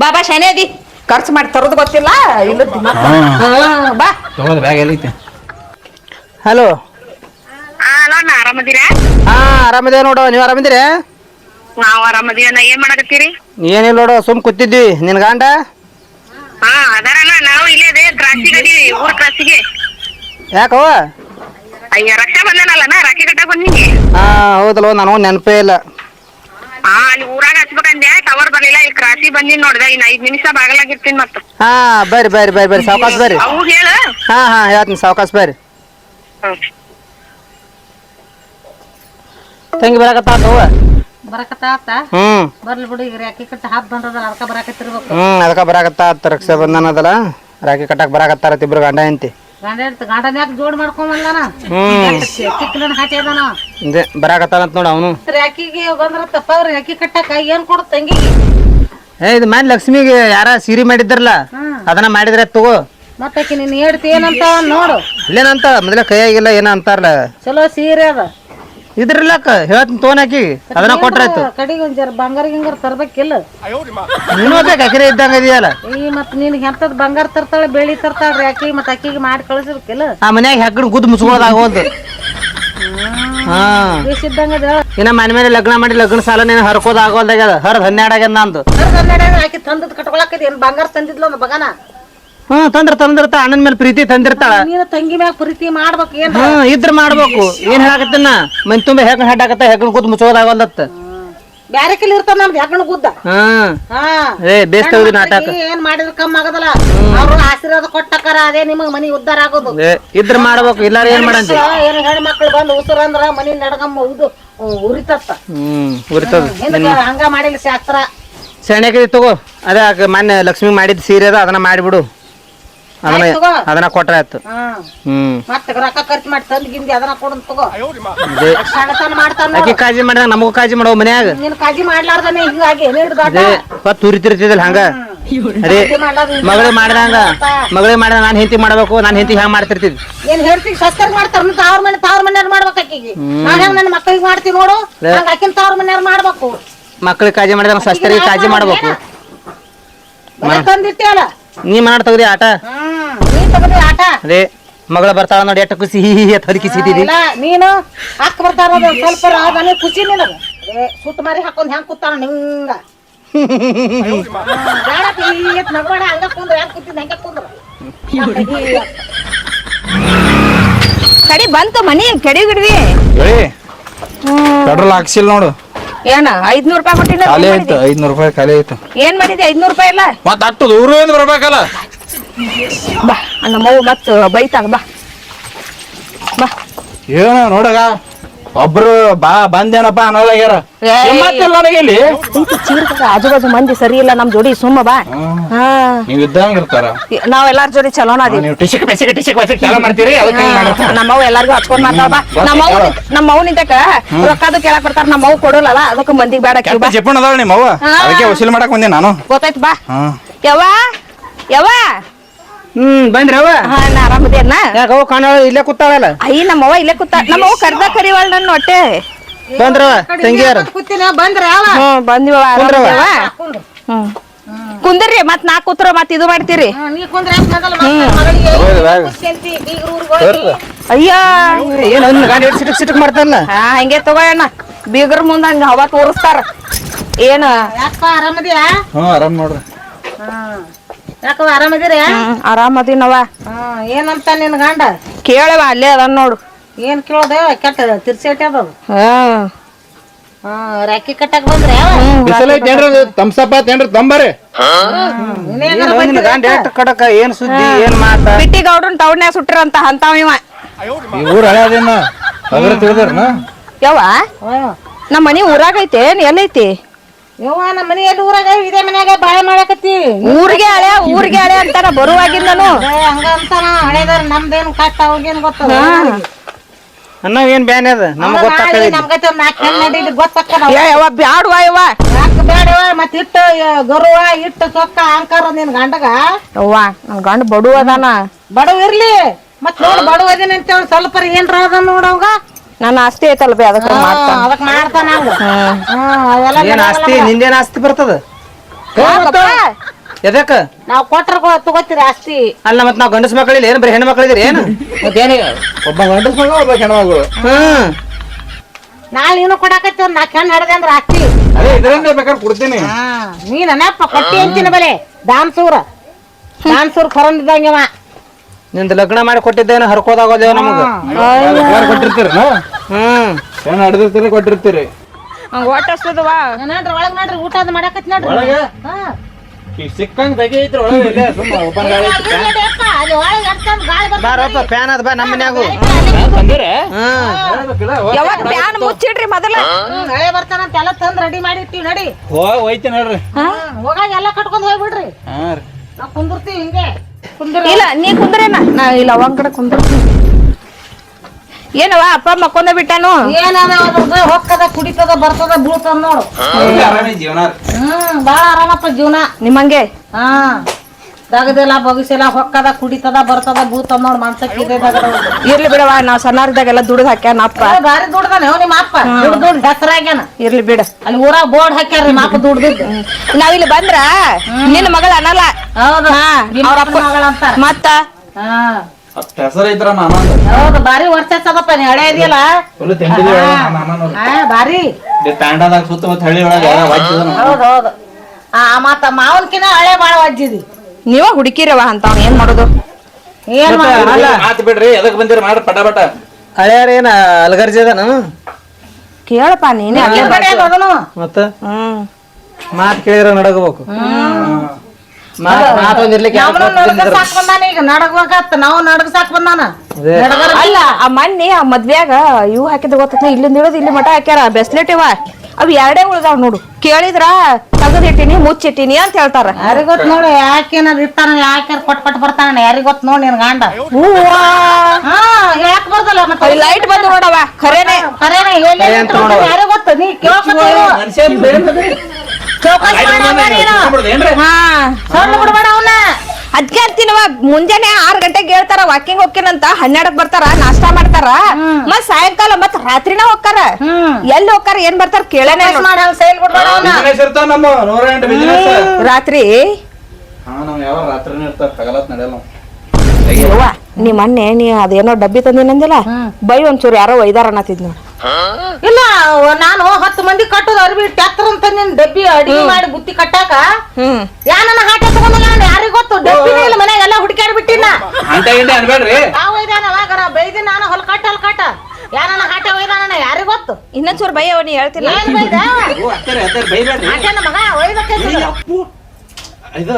ಬಾಬಾ ಶಾನೆ ಅದಿ. ಖರ್ಚು ಮಾಡಿ ತರೋದು ಗೊತ್ತಿಲ್ಲ ಇಲ್ಲ ಬಾ. ಬ್ಯಾಗ್ ಎಲ್ಲೈತೆ ಹಲೋ ಅಣ್ಣ ಆರಾಮದಿರಾ? ಹಾ ಆರಾಮಿದೇವ್ ನೋಡು ನೀವ್ ಆರಾಮಿದ್ದೀರಿ ನಾವ್ ನಾ ಏನ್ ಮಾಡಕತ್ತೀರಿ? ಏನಿಲ್ಲ ನೋಡು ಸುಮ್ ಕೂತಿದ್ವಿ. ನಿನ್ ಗಂಡ? ಹಾ ಅದಾರಣ್ಣ ನಾವು ಇಲ್ಲೇ ಅದೇ ಕ್ರಾಸಿಗೆ ಗಡಿ ಊರ್ ಕ್ರಾಸಿಗೆ ಯಾಕವ ಅಯ್ಯ ರಕ್ಷಾ ನಾ ರಾಖಿ ಕಟ್ಟ ಬಂದಿನಿ. ಹಾ ಹೌದಲ್ವ ನನಗೂ ನೆನಪೇ ಇಲ್ಲ. ಹಾ ಅಲ್ಲಿ ಊರಾಗ ಹಚ್ಬೇಕಂದೆ ಟವರ್ ಬರ್ಲಿಲ್ಲ ಇಲ್ಲಿ ಕ್ರಾಸಿ ಬಂದಿನ್ ನೋಡ್ದ ಇನ್ ಐದ್ ನಿಮಿಷ ಬಾಗಲಾಗಿರ್ತೀನಿ ಮತ್ತ. ಹಾ ಬರ್ರಿ ಬರ್ರಿ ಬರ್ರಿ ಬರ್ರಿ ಸಾವ್ಕಾಸ್ ಬರ್ರಿ. ಅವು ಹೇಳ. ಹಾ ಹಾ ಹೇಳ್ತೀನಿ ಸಾವ್ಕಾಸ್ ಬರ್ರಿ. ತಂಗಿ ಬರಾಕತ್ತಾತವ ಬರಕತ್ತಾತ ಹ್ಮ್. ಬರ್ಲಿ ಬಿಡು ಈಗ ರ್ಯಾಕಿ ಕಟ್ಟ ಹಬ್ಬ ಬಂದದ ಅದಕ್ಕ ಬರಾಕತ್ತಿರ್ಬೇಕು. ಹ್ಮ್ ಅದಕ್ಕ ಬರಾಕತ್ತಾತ ರಕ್ಷಾ ಬಂಧನ ಅದಲ್ಲ? ರಾಖಿ ಕಟ್ಟಕ್ ಬರಾಕತ್ತಾರ ಇಬ್ರು ಗಂಡ ಹೆಂಡತಿ. ಗಂಡ ಇರ್ತ ಗಂಡನ ಯಾಕೆ ಜೋಡ್ ಮಾಡ್ಕೊಂಬಂದಾನ ಹ್ಮ್. ಅದಾನ? ಇದೇ ನೋಡು ಅವನು. ಬಂದ್ರ ಏನ್ ಕೊಡು ತಂಗಿಗೆ ಏ ಇದು ಮ್ಯಾನ್ ಲಕ್ಷ್ಮಿಗೆ ಯಾರ ಸೀರೆ ಮಾಡಿದ್ರಲ್ಲ ಅದನ್ನ ಮಾಡಿದ್ರೆ ತಗೋ. ಮತ್ತೆ ನೀನ್ ಹೇಳ್ತಿ ಏನಂತ ನೋಡು. ಇಲ್ಲೇನಂತ ಮೊದಲ ಕೈಯಾಗಿಲ್ಲ ಏನ ಅಂತಾರಲ್ಲ ಚಲೋ ಸೀರೆ ಅದ. ಇದ್ರಲ್ಲಕ್ಕ ಹೇಳ್ತೀನಿ ತೋನಾಕಿ ಅದನ್ನ ಕೊಟ್ರಾಯ್ತು ಕಡೆಗೆ ಒಂದ್ ಜರ ಬಂಗಾರ ಗಿಂಗಾರ ತರ್ಬೇಕಿಲ್ಲ ನೀನು ಬೇಕು ಅಕಿರೆ ಇದ್ದಂಗ ಇದೆಯಲ್ಲ? ಈ ಮತ್ ನೀನ್ ಹೆಂತದ್ ಬಂಗಾರ ತರ್ತಾಳೆ ಬೆಳ್ಳಿ ತರ್ತಾಳ ರ್ಯಾಕಿ ಮತ್ ಅಕ್ಕಿಗೆ ಮಾಡಿ ಕಳಿಸಿರ್ಕಿಲ್ಲ ಆ ಮನ್ಯಾಗ ಹೆಗ್ಗಣ ಗುದ್ ಮುಚ್ಕೋದಾಗೋದು ಹಾ. ಇದ್ದಂಗ ಅದ? ಇನ್ನ ಮನೆ ಮೇಲೆ ಲಗ್ನ ಮಾಡಿ ಲಗ್ನ ಸಾಲ ನೀನು ಹರ್ ಆಗೋಲ್ದಾಗ್ಯದ ಹರ್ದ್ ಹನ್ನೆರಡು ಆಗ್ಯದ ನಂದು. ಆಕಿ ತಂದದ್ ಕಟ್ಕೊಳಕದ ಏನ್ ಬಂಗಾರ ತಂದಿದ್ಲ ಒಂದು ಬಗನ ಹ್ಮ್ ತಂದ್ರ ತಂದಿರ್ತ ಅಣ್ಣನ ಮೇಲೆ ಪ್ರೀತಿ ತಂದಿರ್ತಾಳ. ನೀನು ತಂಗಿ ಮ್ಯಾಗ ಪ್ರೀತಿ ಮಾಡ್ಬೇಕು ಏನ್ ಹ್ಮ್ ಇದ್ರ ಮಾಡ್ಬೇಕು. ಏನ್ ಹೇಳಕತ್ತಿನ? ಮನ್ ತುಂಬ ಹೆಗ್ಗಣ ಆಗತ್ತ ಹೆಗ್ಣ ಕೂತ್ ಮುಚ್ಚೋದಾಗಲ್ದತ್ತ. ಬ್ಯಾರೆ ಕಲಿ ಇರ್ತಾವ ನಮ್ದು ಹೆಗ್ಣ ಗುದ್ದ. ಹ್ಮ್ ಹಾ. ಏ ಬೇಸ್ ತೆಗ್ದಿ ನಾಟಕ. ಏನ್ ಮಾಡಿದ್ರ ಕಮ್ಮಿ ಆಗದಲ್ಲ. ಅವ್ರು ಆಶೀರ್ವಾದ ಕೊಟ್ಟಕ್ಕಾರ ಅದೇ ನಿಮಗ್ ಮನಿ ಉದ್ದಾರ ಆಗೋದು. ಏ ಇದ್ರ ಮಾಡ್ಬೇಕು ಇಲ್ಲಾರ ಏನ್ ಮಾಡಂತಿ? ಏನ್ ಹೆಣ್ ಮಕ್ಳು ಬಂದು ಉಸಿರ ಅಂದ್ರ ಮನಿ ನಡಗಮ್ಮ ಇದು ಉರಿತತ್ತ. ಹ್ಮ್ ಉರಿತದ. ಹಿಂದಕ್ಕೆ ಹಂಗ ಮಾಡಿಲ್ಲ ಶಾಸ್ತ್ರ. ಸೆಣೆಗೆ ತಗೋ. ಅದೇ ಮಾನ್ಯ ಮೊನ್ನೆ ಲಕ್ಷ್ಮಿ ಮಾಡಿದ ಸೀರೆ ಅದ ಅದನ್ನ ಮಾಡಿಬಿಡು. ಅದನ್ನ ತಗೋ. ಅದನ್ನ ಕೊಟ್ರೆ ಆಯ್ತು. ಹ್ಮ್ ಹ್ಮ್. ಮತ್ತೆ ರೊಕ್ಕ ಖರ್ಚು ಮಾಡಿ ತಂದ್ ಗಿಂದಿ ಅದನ್ನ ಕೊಡನ್ ತಗೋ. ಅದೇ ಸಣ್ಣತನ ಮಾಡ್ತಾನ ಆಕಿ ಕಾಳಜಿ ಮಾಡಿದಾಗ ನಮಗೂ ಕಾಜಿ ಮಾಡೋ ಮನ್ಯಾಗ. ನೀನ್ ಕಾಜಿ ಮಾಡ್ಲಾರ್ದನೆ ಹಿಂಗಾಗಿ ಏನೇನು ದಾಟ ಅದೇ ಪತ್ ತುರಿತಿರ್ತಿದಿಲ್ಲ ಹಂಗ. ಅದೇ ಮಗಳಿಗೆ ಮಾಡಿದಂಗ. ಮಗಳಿಗೆ ಮಾಡಿದ ನಾನು ಹೆಂಡತಿ ಮಾಡ್ಬೇಕು ನಾನು ಹೆಂಡತಿ ಹೆಂಗ್ ಮಾಡ್ತಿರ್ತಿದ್ ಏನ್ ಹೇಳ್ತಿ? ಸಸ್ಕರ್ ಮಾಡ್ತಾರ ಮತ್ತೆ ಅವ್ರ ಮನೆ ತಾವ್ರ ಮನೆಯವ್ರು ಮಾಡ್ಬೇಕು ಆಕಿಗೆ. ನಾನ್ ಹೆಂಗ್ ನನ್ನ ಮಕ್ಕಳಿಗೆ ಮಾಡ್ತೀನಿ ನೋಡು? ಹಂಗ ಆಕಿನ ತಾವ್ರ ಮನೆಯವ್ರು ಮಾಡ್ಬೇಕು. ಮಕ್ಕಳಿಗೆ ಕಾಳಜಿ ಮಾಡಿದಾಗ ಸಸ್ತರಿಗೆ ಕಾಳಜಿ ಮಾಡ್ಬೇಕು. ತಂದಿಟ್ಟಿಯಲ್ಲ. ನೀ ಮಾಡ್ ತಗದಿ ಆಟ? ನೀ ತಗದಿ ಆಟ? ಅದೇ ಮಗಳ ಬರ್ತಾಳ ನೋಡಿ ಎಷ್ಟು ಖುಷಿ ಅಂತ ಹರಿಕಿಸಿದ್ದೀರಿ ನೀನು ಹಾಕ್ ಬರ್ತಾರ ಸ್ವಲ್ಪ ನನಗೆ ಖುಷಿ ನಿನಗ. ಏ ಸುಟ್ಟು ಮಾರಿ ಹಾಕೊಂಡ್ ಹೆಂಗ್ ಕೂತಾಳ ನಿಂಗ? ಬೇಡ ನಗಬೇಡ ಹಂಗ ಕುಂದ್ರ ಹೆಂಗ್ ಕೂತಿದ್ ಹಂಗ ಕುಂದ್ರ. ಕಡಿ ಬಂತು ಮನಿ ಕೆಡಿ ಗಿಡ್ವಿ ಪೆಟ್ರೋಲ್ ಹಾಕ್ಸಿಲ್ಲ ನೋಡು. ಏನ ಐದ್ನೂರ್ ರೂಪಾಯಿ ಕೊಟ್ಟಿಲ್ಲ ಖಾಲಿ ಆಯ್ತು ಐದ್ನೂರು ರೂಪಾಯಿ ಖಾಲಿ ಆಯ್ತು. ಏನ್ ಮಾಡಿದೆ ಐದ್ನೂರ್ ರೂಪಾಯಿ ಇಲ್ಲ ಮತ್ತ ಅಟ್ಟು ದೂರದಿಂದ ಬರ್ಬೇಕಲ್ಲ? ಬಾ ನಮ್ಮವ್ವ ಮತ್ ಬೈತಾಳ ಬಾ. ಬಾ. ಏನ ನೋಡಗ ಒಬ್ರು ಬಾ ಬಂದೇನಪ್ಪ ಅನ್ನೋದಾಗ್ಯಾರ. ಮತ್ತಿಲ್ಲ ನನಗೆ ಇಲ್ಲಿ ಇಂತ ಚೀರ್ಕ ಆಜು ಬಾಜು ಮಂದಿ ಸರಿ ಇಲ್ಲ ನಮ್ ಜೋಡಿ ಸುಮ್ಮ ಬಾ. ನೀವ್ ಇದ್ದಂಗ ಇರ್ತಾರ? ನಾವ್ ಎಲ್ಲಾರ ಜೋಡಿ ಚಲೋನ ಅದೀವಿ. ನೀವು ಟಿಶಕ್ ಪಿಶಕ್ ಟಿಶಕ್ ಪಿಶಕ್ ಚಾಲ ಮಾಡ್ತೀರಿ? ಅದಕ್ಕೆ ನಮ್ಮವ್ ಎಲ್ಲಾರ್ಗು ಹಚ್ಕೊಂಡ್ ಮಾಡ್ತಾವ ಬಾ. ನಮ್ಮವ್ ನಮ್ಮವ್ ನಿಂತಕ ರೊಕ್ಕದ ಕೇಳಕ್ ಬರ್ತಾರ ನಮ್ಮವ್ ಕೊಡೋಲ್ಲ ಅದಕ್ಕೆ ಮಂದಿಗೆ ಬೇಡ ಕೇಳ ಕೆಟ್ಟ ಬಾ. ಜಿಪ್ಪಣ ಅದಾಳ. ಅದಕ್ಕೆ ವಸೂಲಿ ಮಾಡಕ್ ಬಂದೆ ನಾನು. ಗೊತ್ತಾಯ್ತು ಬಾ. ಯವ್ವ ಯವ್ವ. ಹ್ಮ್ ಹಾ ನಾ ಆರಾಮದೇನ ಕಾಣ ಇಲ್ಲೇ ಕೂತಾಳಲ್ಲ? ಅಯ್ಯ ನಮ್ಮವ್ವ ಇಲ್ಲೇ ಕೂತ ನಮ್ಮವ್ವ ಕರ್ದ ಕರಿವಳ್ ನನ್ನ ಹೊಟ್ಟೆ. ಬಂದ್ರವ ತಂಗಿಯಾರ. ಕೂತಿನ? ಬಂದ್ರ ಹ್ಮ್ ಬಂದಿವ. ಹ್ಮ್. ಕುಂದ್ರಿ ಮತ್ ನಾ ಕೂತ್ರ ಮತ್ ಇದು ಮಾಡ್ತೀರಿ. ಅಯ್ಯ. ಏನ್ ಗಾಡಿ ಸಿಟಕ್ ಸಿಟಕ್ ಮಾಡ್ತಾರಲ್ಲ? ಹಾ ಹಂಗೆ ತಗೋಣ ಬೀಗರ್ ಮುಂದ ಹಂಗ ಹವಾ ತೋರಿಸ್ತಾರ. ಏನ? ಆರಾಮದಿಯಾ ಹ್ಞೂ ಆರಾಮ್ ನೋಡ್ರಿ. ಯಾಕವ ಆರಾಮದಿರಿ ಹ್ಮ್ ಆರಾಮದಿನವ ಹ್ಮ್ ಏನಂತ ನಿನ್ ಗಂಡ? ಕೇಳವ ಅಲ್ಲೇ ಅದ ನೋಡು. ಏನ್ ಕೇಳೋದ? ಕೆಟ್ಟ ತಿರ್ಸೇಟಿ ಅದ ಹ್ಮ್ ಹ್ಮ್ ರಾಖಿ ಕಟ್ಟಕ್ ಬಂದ್ರೆ ಯಾವ ಬಿಸಿಲು ಐತಿ ಏನ್ರಿ ತಮ್ಸಪ್ಪ ಏನ್ರಿ ತಂಬರಿ? ಗಂಡ ಎಷ್ಟು ಕಡಕ ಏನ್ ಸುದ್ದಿ ಏನ್ ಮಾತ? ಬಿಟ್ಟಿ ಗೌಡ್ರನ್ ಟೌನ್ಯಾಗ ಸುಟ್ಟಿರಂತ ಅಂತಾವ ಇವ. ಈ ಊರ್ ಹಳೆ ಅದ್ರ ತಿಳಿದ್ರನ? ಯವ್ವ ನಮ್ಮ ಮನಿ ಊರಾಗ ಐತೆ ಏನ್ ಎಲ್ಲೈತಿ? ಯವ್ವ ನಮ್ಮ ಮನೆ ಎಲ್ಲಿ ಊರಾಗ ಇದೇ ಮನ್ಯಾಗ ಬಾಳೆ ಮಾಡಕತ್ತಿ. ಊರಿಗೆ ಹಳೆ ಊರಿಗೆ ಹಳೆ ಅಂತಾರ ಬರುವಾಗಿಂದನು. ಏ, ಹಂಗ ಅಂತಾನ ಹಳೇದಾರ ನಮ್ದೇನು ಕಷ್ಟ ಅವ್ಗೇನ್ ಗೊತ್ತದ? ಅನ್ನೋ ಏನ್ ಬ್ಯಾನ್ ಅದ? ನಮ್ಗ್ ಗೊತ್ತಾಗ್ತದೆ ನಾಲ್ಕು ಯವ್ವ ಬ್ಯಾಡ್ವಾ ಯವ್ವ. ಯಾಕೆ ಬೇಡವ ಮತ್ತೆ ಇಟ್ಟು ಗರುವ ಇಟ್ಟು ಚೊಕ್ಕ ಅಂಕಾರ ನಿನ್ ಗಂಡಗ? ಯವ್ವ ನನ್ ಗಂಡ ಬಡವ ಅದಾನ ಬಡವ ಇರ್ಲಿ. ಮತ್ ನೋಡ್ ಬಡವ ಅದೇನಂತ ಹೇಳಿ ಸ್ವಲ್ಪ ಏನ್ರ ಅದ ನೋಡವಂಗ ನನ್ನ ಆಸ್ತಿ ಐತಲ್ಲ ಬೇ ಅದಕ್ಕೆ ಮಾಡ್ತಾನ. ಅದಕ್ ಮಾಡ್ತಾನ ಹಂಗ ಹ್ಮ್ ಅವೆಲ್ಲ ಏನ್ ಆಸ್ತಿ? ನಿಂದೇನ್ ಆಸ್ತಿ ಬರ್ತದ? ಎದಕ್ಕ? ನಾವ್ ಕೊಟ್ರ ತಗೋತೀರಿ ಆಸ್ತಿ. ಅಲ್ಲ ಮತ್ ನಾವ್ ಗಂಡಸ ಮಕ್ಕಳಿಲ್ಲ ಏನ್ ಬರೀ ಹೆಣ್ಣು ಮಕ್ಕಳಿದ್ರಿ ಏನು? ಮತ್ತೇನಿ? ಒಬ್ಬ ಗಂಡಸ ಮಗ ಒಬ್ಬ ಹೆಣ್ಮಗಳು ಹ್ಮ್ ನಾಳೆ ನೀನು ಕೊಡಾಕತ್ತಿ ಒಂದ್ ನಾಲ್ಕು ಹೆಣ್ಣು ಹಡ್ದೆ ಅಂದ್ರ ಆಸ್ತಿ. ಅದೇ ಇದರಿಂದ ಬೇಕಾದ್ರೆ ಕೊಡ್ತೀನಿ. ಹಾ ನೀನ್ ಅನಪ್ಪ ಕೊಟ್ಟಿ ಅಂತಿನ ಬಲೆ. ದಾನ್ಸೂರ. ದಾನ್ಸೂರ್ ಖರಂದಿದ್ದಂಗೆವ ನಿಂದ ಲಗ್ನ ಮಾಡಿ ಕೊಟ್ಟಿದ್ದೇನು ಹರ್ಕೋದಾಗೋದೇವ ನಮಗ? ಕೊಟ್ಟಿರ್ತೀರಿ ಹ್ಮ್. ಹಡ್ದಿರ್ತೀರಿ ಕೊಟ್ಟಿರ್ತೀರಿ? ಒಟ್ಟಸ್ತದವಾ ನೋಡ್ರಿ ಒಳಗ್ ನೋಡ್ರಿ ಊಟ ಅದ್ ನೋಡ್ರಿ. ಒಳಗೆ? ಹಾ. ಈ ಸಿಕ್ಕಂಗ್ ಐತ್ರಿ ಒಳಗೆ ಇಲ್ಲೇ ಸುಮ್ಮ ಓಪನ್ ಗಾಳಿ. ಬಾರಪ್ಪ ಫ್ಯಾನ್ ಅದ ಬಾ ನಮ್ಮ ಮನ್ಯಾಗು. ತಂದಿರಿ? ಹೋಗ್- ಯಾವಾಗ ಫ್ಯಾನ್ ಮುಚ್ಚಿಡ್ರಿ ಮೊದಲ? ಹಳೆ ಬರ್ತಾನ ಬರ್ತಾನಂತ ಎಲ್ಲ ತಂದ್ ರೆಡಿ ಮಾಡಿ ಇಟ್ಟಿವಿ ನಡಿ. ಹೋಗ್ ಹೋಯ್ತೀನಿ ನೋಡ್ರಿ. ಹೋಗಾಗ ಎಲ್ಲ ಕಟ್ಕೊಂಡ್ ಹೋಗ್ಬಿಡ್ರಿ. ಕುಂದಿರ್ತೀವಿ ಹಿಂಗೆ. ಇಲ್ಲ ನೀ ಕುಂದ್ರೇನ? ನಾ ಇಲ್ಲ ಅವಂಗ್ ಕಡೆ ಕುಂದಿರ್ತೀನಿ ಏನವ ಅಪ್ಪ ಮಕ್ಕೊಂದ ಬಿಟ್ಟಾನು? ಅದ್ರದ್ದು ಹೊಕ್ಕದ ಕುಡಿತದ ಬರ್ತದ ಬೀಳ್ತದ ನೋಡು. ಹ್ಮ್ ಬಾಳ ಆರಾಮಪ್ಪ ಜೀವನ. ನಿಮ್ಮಂಗೆ? ಹಾ ದಗದಿಲ್ಲ ಬಗಿಸಿಲ್ಲ ಹೊಕ್ಕದ ಕುಡಿತದ ಬರ್ತದ ಬೀಳ್ತದ ನೋಡ್ ಮನ್ಸಕ್ ಇದೆ ದಗದ ಒಂದು. ಇರ್ಲಿ ಬಿಡವ ನಾವ್ ಸಣ್ಣಾರ್ದಾಗೆಲ್ಲ ದುಡ್ದು ಹಾಕ್ಯಾನ ಅಪ್ಪ. ಬಾರಿ ದುಡ್ದಾನೆ ಅವ್ ನಿಮ್ಮ ಅಪ್ಪ. ದುಡ್ಡು ದುಡ್ಡು ಹೆಸರಾಗ್ಯಾನ ಇರ್ಲಿ ಬಿಡ. ಅಲ್ಲಿ ಊರಾಗ ಬೋರ್ಡ್ ಹಾಕ್ಯಾರ ನಿಮ್ಮ ಅಪ್ಪ ದುಡ್ದಿದ್ದು. ನಾವಿಲ್ಲಿ ಬಂದ್ರ ನಿನ್ನ ಮಗಳ ಅನ್ನಲ್ಲ. ಹೌದು. ಮತ್ತ? ಹಾ. ಅಷ್ಟ್ ಹೆಸರು ಐತ್ರ ಮಾಮಂದ ಹೌದು ಬಾರಿ ವರ್ಷ ಅದಪ್ಪ ನೀ ಹಳೆ ಇದೆಯಲ್ಲ? ಫುಲ್ ಒಳಗೆ ನಮ್ಮ ಮಾಮನವ್ರು. ಹಾ. ಬಾರಿ ತಾಂಡಾದಾಗ ಸುತ್ತಮುತ್ತ ಹಳ್ಳಿ ಒಳಗೆ. ಹೌದು ಹೌದು ಆ ಮತ್ತ ಮಾವನ್ಕಿನ ಹಳೆ ಬಾಳ ವಜ್ಜಿದಿ. ನೀವ ಹುಡುಕಿರವ ಅಂತ ಏನ್ ಮಾಡೋದು? ಏನ್ ಬಿಡ್ರಿ ಎದಕ್ ಬಂದಿರಿ ಮಾಡ್ರಿ ಪಟ ಪಟ ಹಳೆಯಾರ ಏನ ಅಲ್ಗರ್ಜಿ ಅದಾನು? ಕೇಳಪ್ಪ ನೀನೇ ಅಲ್ಲೇ ಮತ್ತ? ಹ್ಮ್. ಮಾತ್ ಕೇಳಿದ್ರ ನಡಗಬೇಕು. ಮಾತ್ ಸಾಕ್ ಬಂದಾನ ಈಗ ನಾವು ನಡಗ ಸಾಕ್ ಬಂದಾನ? ಅಲ್ಲ ಆ ಮನ್ನಿ ಆ ಮದ್ವ್ಯಾಗ ಇವು ಹಾಕಿದ ಗೊತ್ತ ಇಲ್ಲಿಂದ ಇಳಿದು ಇಲ್ಲಿ ಮಠ ಹಾಕ್ಯಾರ ಬೆಸ್ಲೆಟ್ ಇವ. ಅವ್ ಎರಡೇ ಉಳ್ದಾವ್ ನೋಡು. ಕೇಳಿದ್ರ ತಗದಿಟ್ಟಿನಿ ಮುಚ್ಚಿಟ್ಟಿನಿ ಅಂತ ಹೇಳ್ತಾರ. ಯಾರಿಗ್ ಗೊತ್ತ ನೋಡು ಯಾಕೇನಾರ ಇರ್ತಾನ ಯಾಕೆ ಕೊಟ್ ಕೊಟ್ ಬರ್ತಾನ ಯಾರಿಗ್ ಗೊತ್ತ ನೋಡಿ ನಿನ್ ಗಂಡ. ಹಾ ಯಾಕೆ ಬರ್ದಲ್ಲ ಮತ್ತೆ. ಲೈಟ್ ಬಂದು ನೋಡವ ಖರೇನೆ ಖರೇನೆ ಯಾರಿಗ್ ಗೊತ್ತ? ನೀ ಕೇಳ್ಕೊತೀವಿ ಬಿಡ್ಬೇಡ ಅದ್ಕೆ ಅಂತೀನವ ಮುಂಜಾನೆ ಆರ್ ಗಂಟೆಗೆ ಹೇಳ್ತಾರ ವಾಕಿಂಗ್ ಹೋಗ್ತೀನಂತ ಹನ್ನೆರಡಕ್ ಬರ್ತಾರ ನಾಷ್ಟಾ ಮಾಡ್ತಾರ ಮತ್ ಸಾಯಂಕಾಲ ಮತ್ ರಾತ್ರಿನ ಹೋಗ್ತಾರ. ಎಲ್ ಎಲ್ಲಿ ಹೋಗ್ತಾರ ಏನ್ ಬರ್ತಾರ ಕೇಳೇನೆ ನಮ್ಮ ರಾತ್ರಿ? ಹಾ ನಾವ್ ಯಾವ ರಾತ್ರಿನೇ ಇರ್ತಾವ ಹಗಲತ್ ನಡೆಯಲ್ಲ ನಾವು. ಯವ್ವ ನೀ ಮೊನ್ನೆ ನೀ ಅದೇನೋ ಡಬ್ಬಿ ತಂದಿನಂದಿಲ್ಲ? ಬೈ ಒಂಚೂರು ಯಾರೋ ಒಯ್ದಾರ ಅನ್ನತ್ತಿದ್ ನೋಡು. ಇಲ್ಲ ನಾನು ಹತ್ತು ಮಂದಿ ಕಟ್ಟೋದು ಅರ್ಬಿ ಟ್ಯಾಕ್ಟರ್ ಅಂತ ನಿನ್ ಡಬ್ಬಿ ಅಡಿಗೆ ಮಾಡಿ ಬುತ್ತಿ ಕಟ್ಟಾಕ? ಯಾನನ ಹಾಟ ಹಾಟೆ ತಗೊಂಡಲ್ಲ ಯಾರಿಗ್ ಗೊತ್ತು? ಡಬ್ಬಿ ಇಲ್ಲ ಮನ್ಯಾಗ ಎಲ್ಲ ಹುಡುಕ್ಯಾಡ್ ಬಿಟ್ಟಿನ ಅಂತ ಗಿಂಟೆ ಅನ್ಬೇಡ್ರಿ. ಯಾವ ಒಯ್ದಾನ ಅವಾಗ ಬೈದಿ ನಾನು ಹೊಲ ಕಟ್ಟ ಹೊಲ ಕಟ್ಟ ಯಾನನ್ನ ಹಾಟೆ ಒಯ್ದಾನ ಯಾರಿಗ ಗೊತ್ತು? ಇನ್ನೊಂಚೂರು ಬೈ ಅವ ನೀ ಹೇಳ್ತಿಲ್ಲ. ಏನ್ ಬೈದ? ಮಗ ಒಯ್ದಕ್ಕೆ ಇದು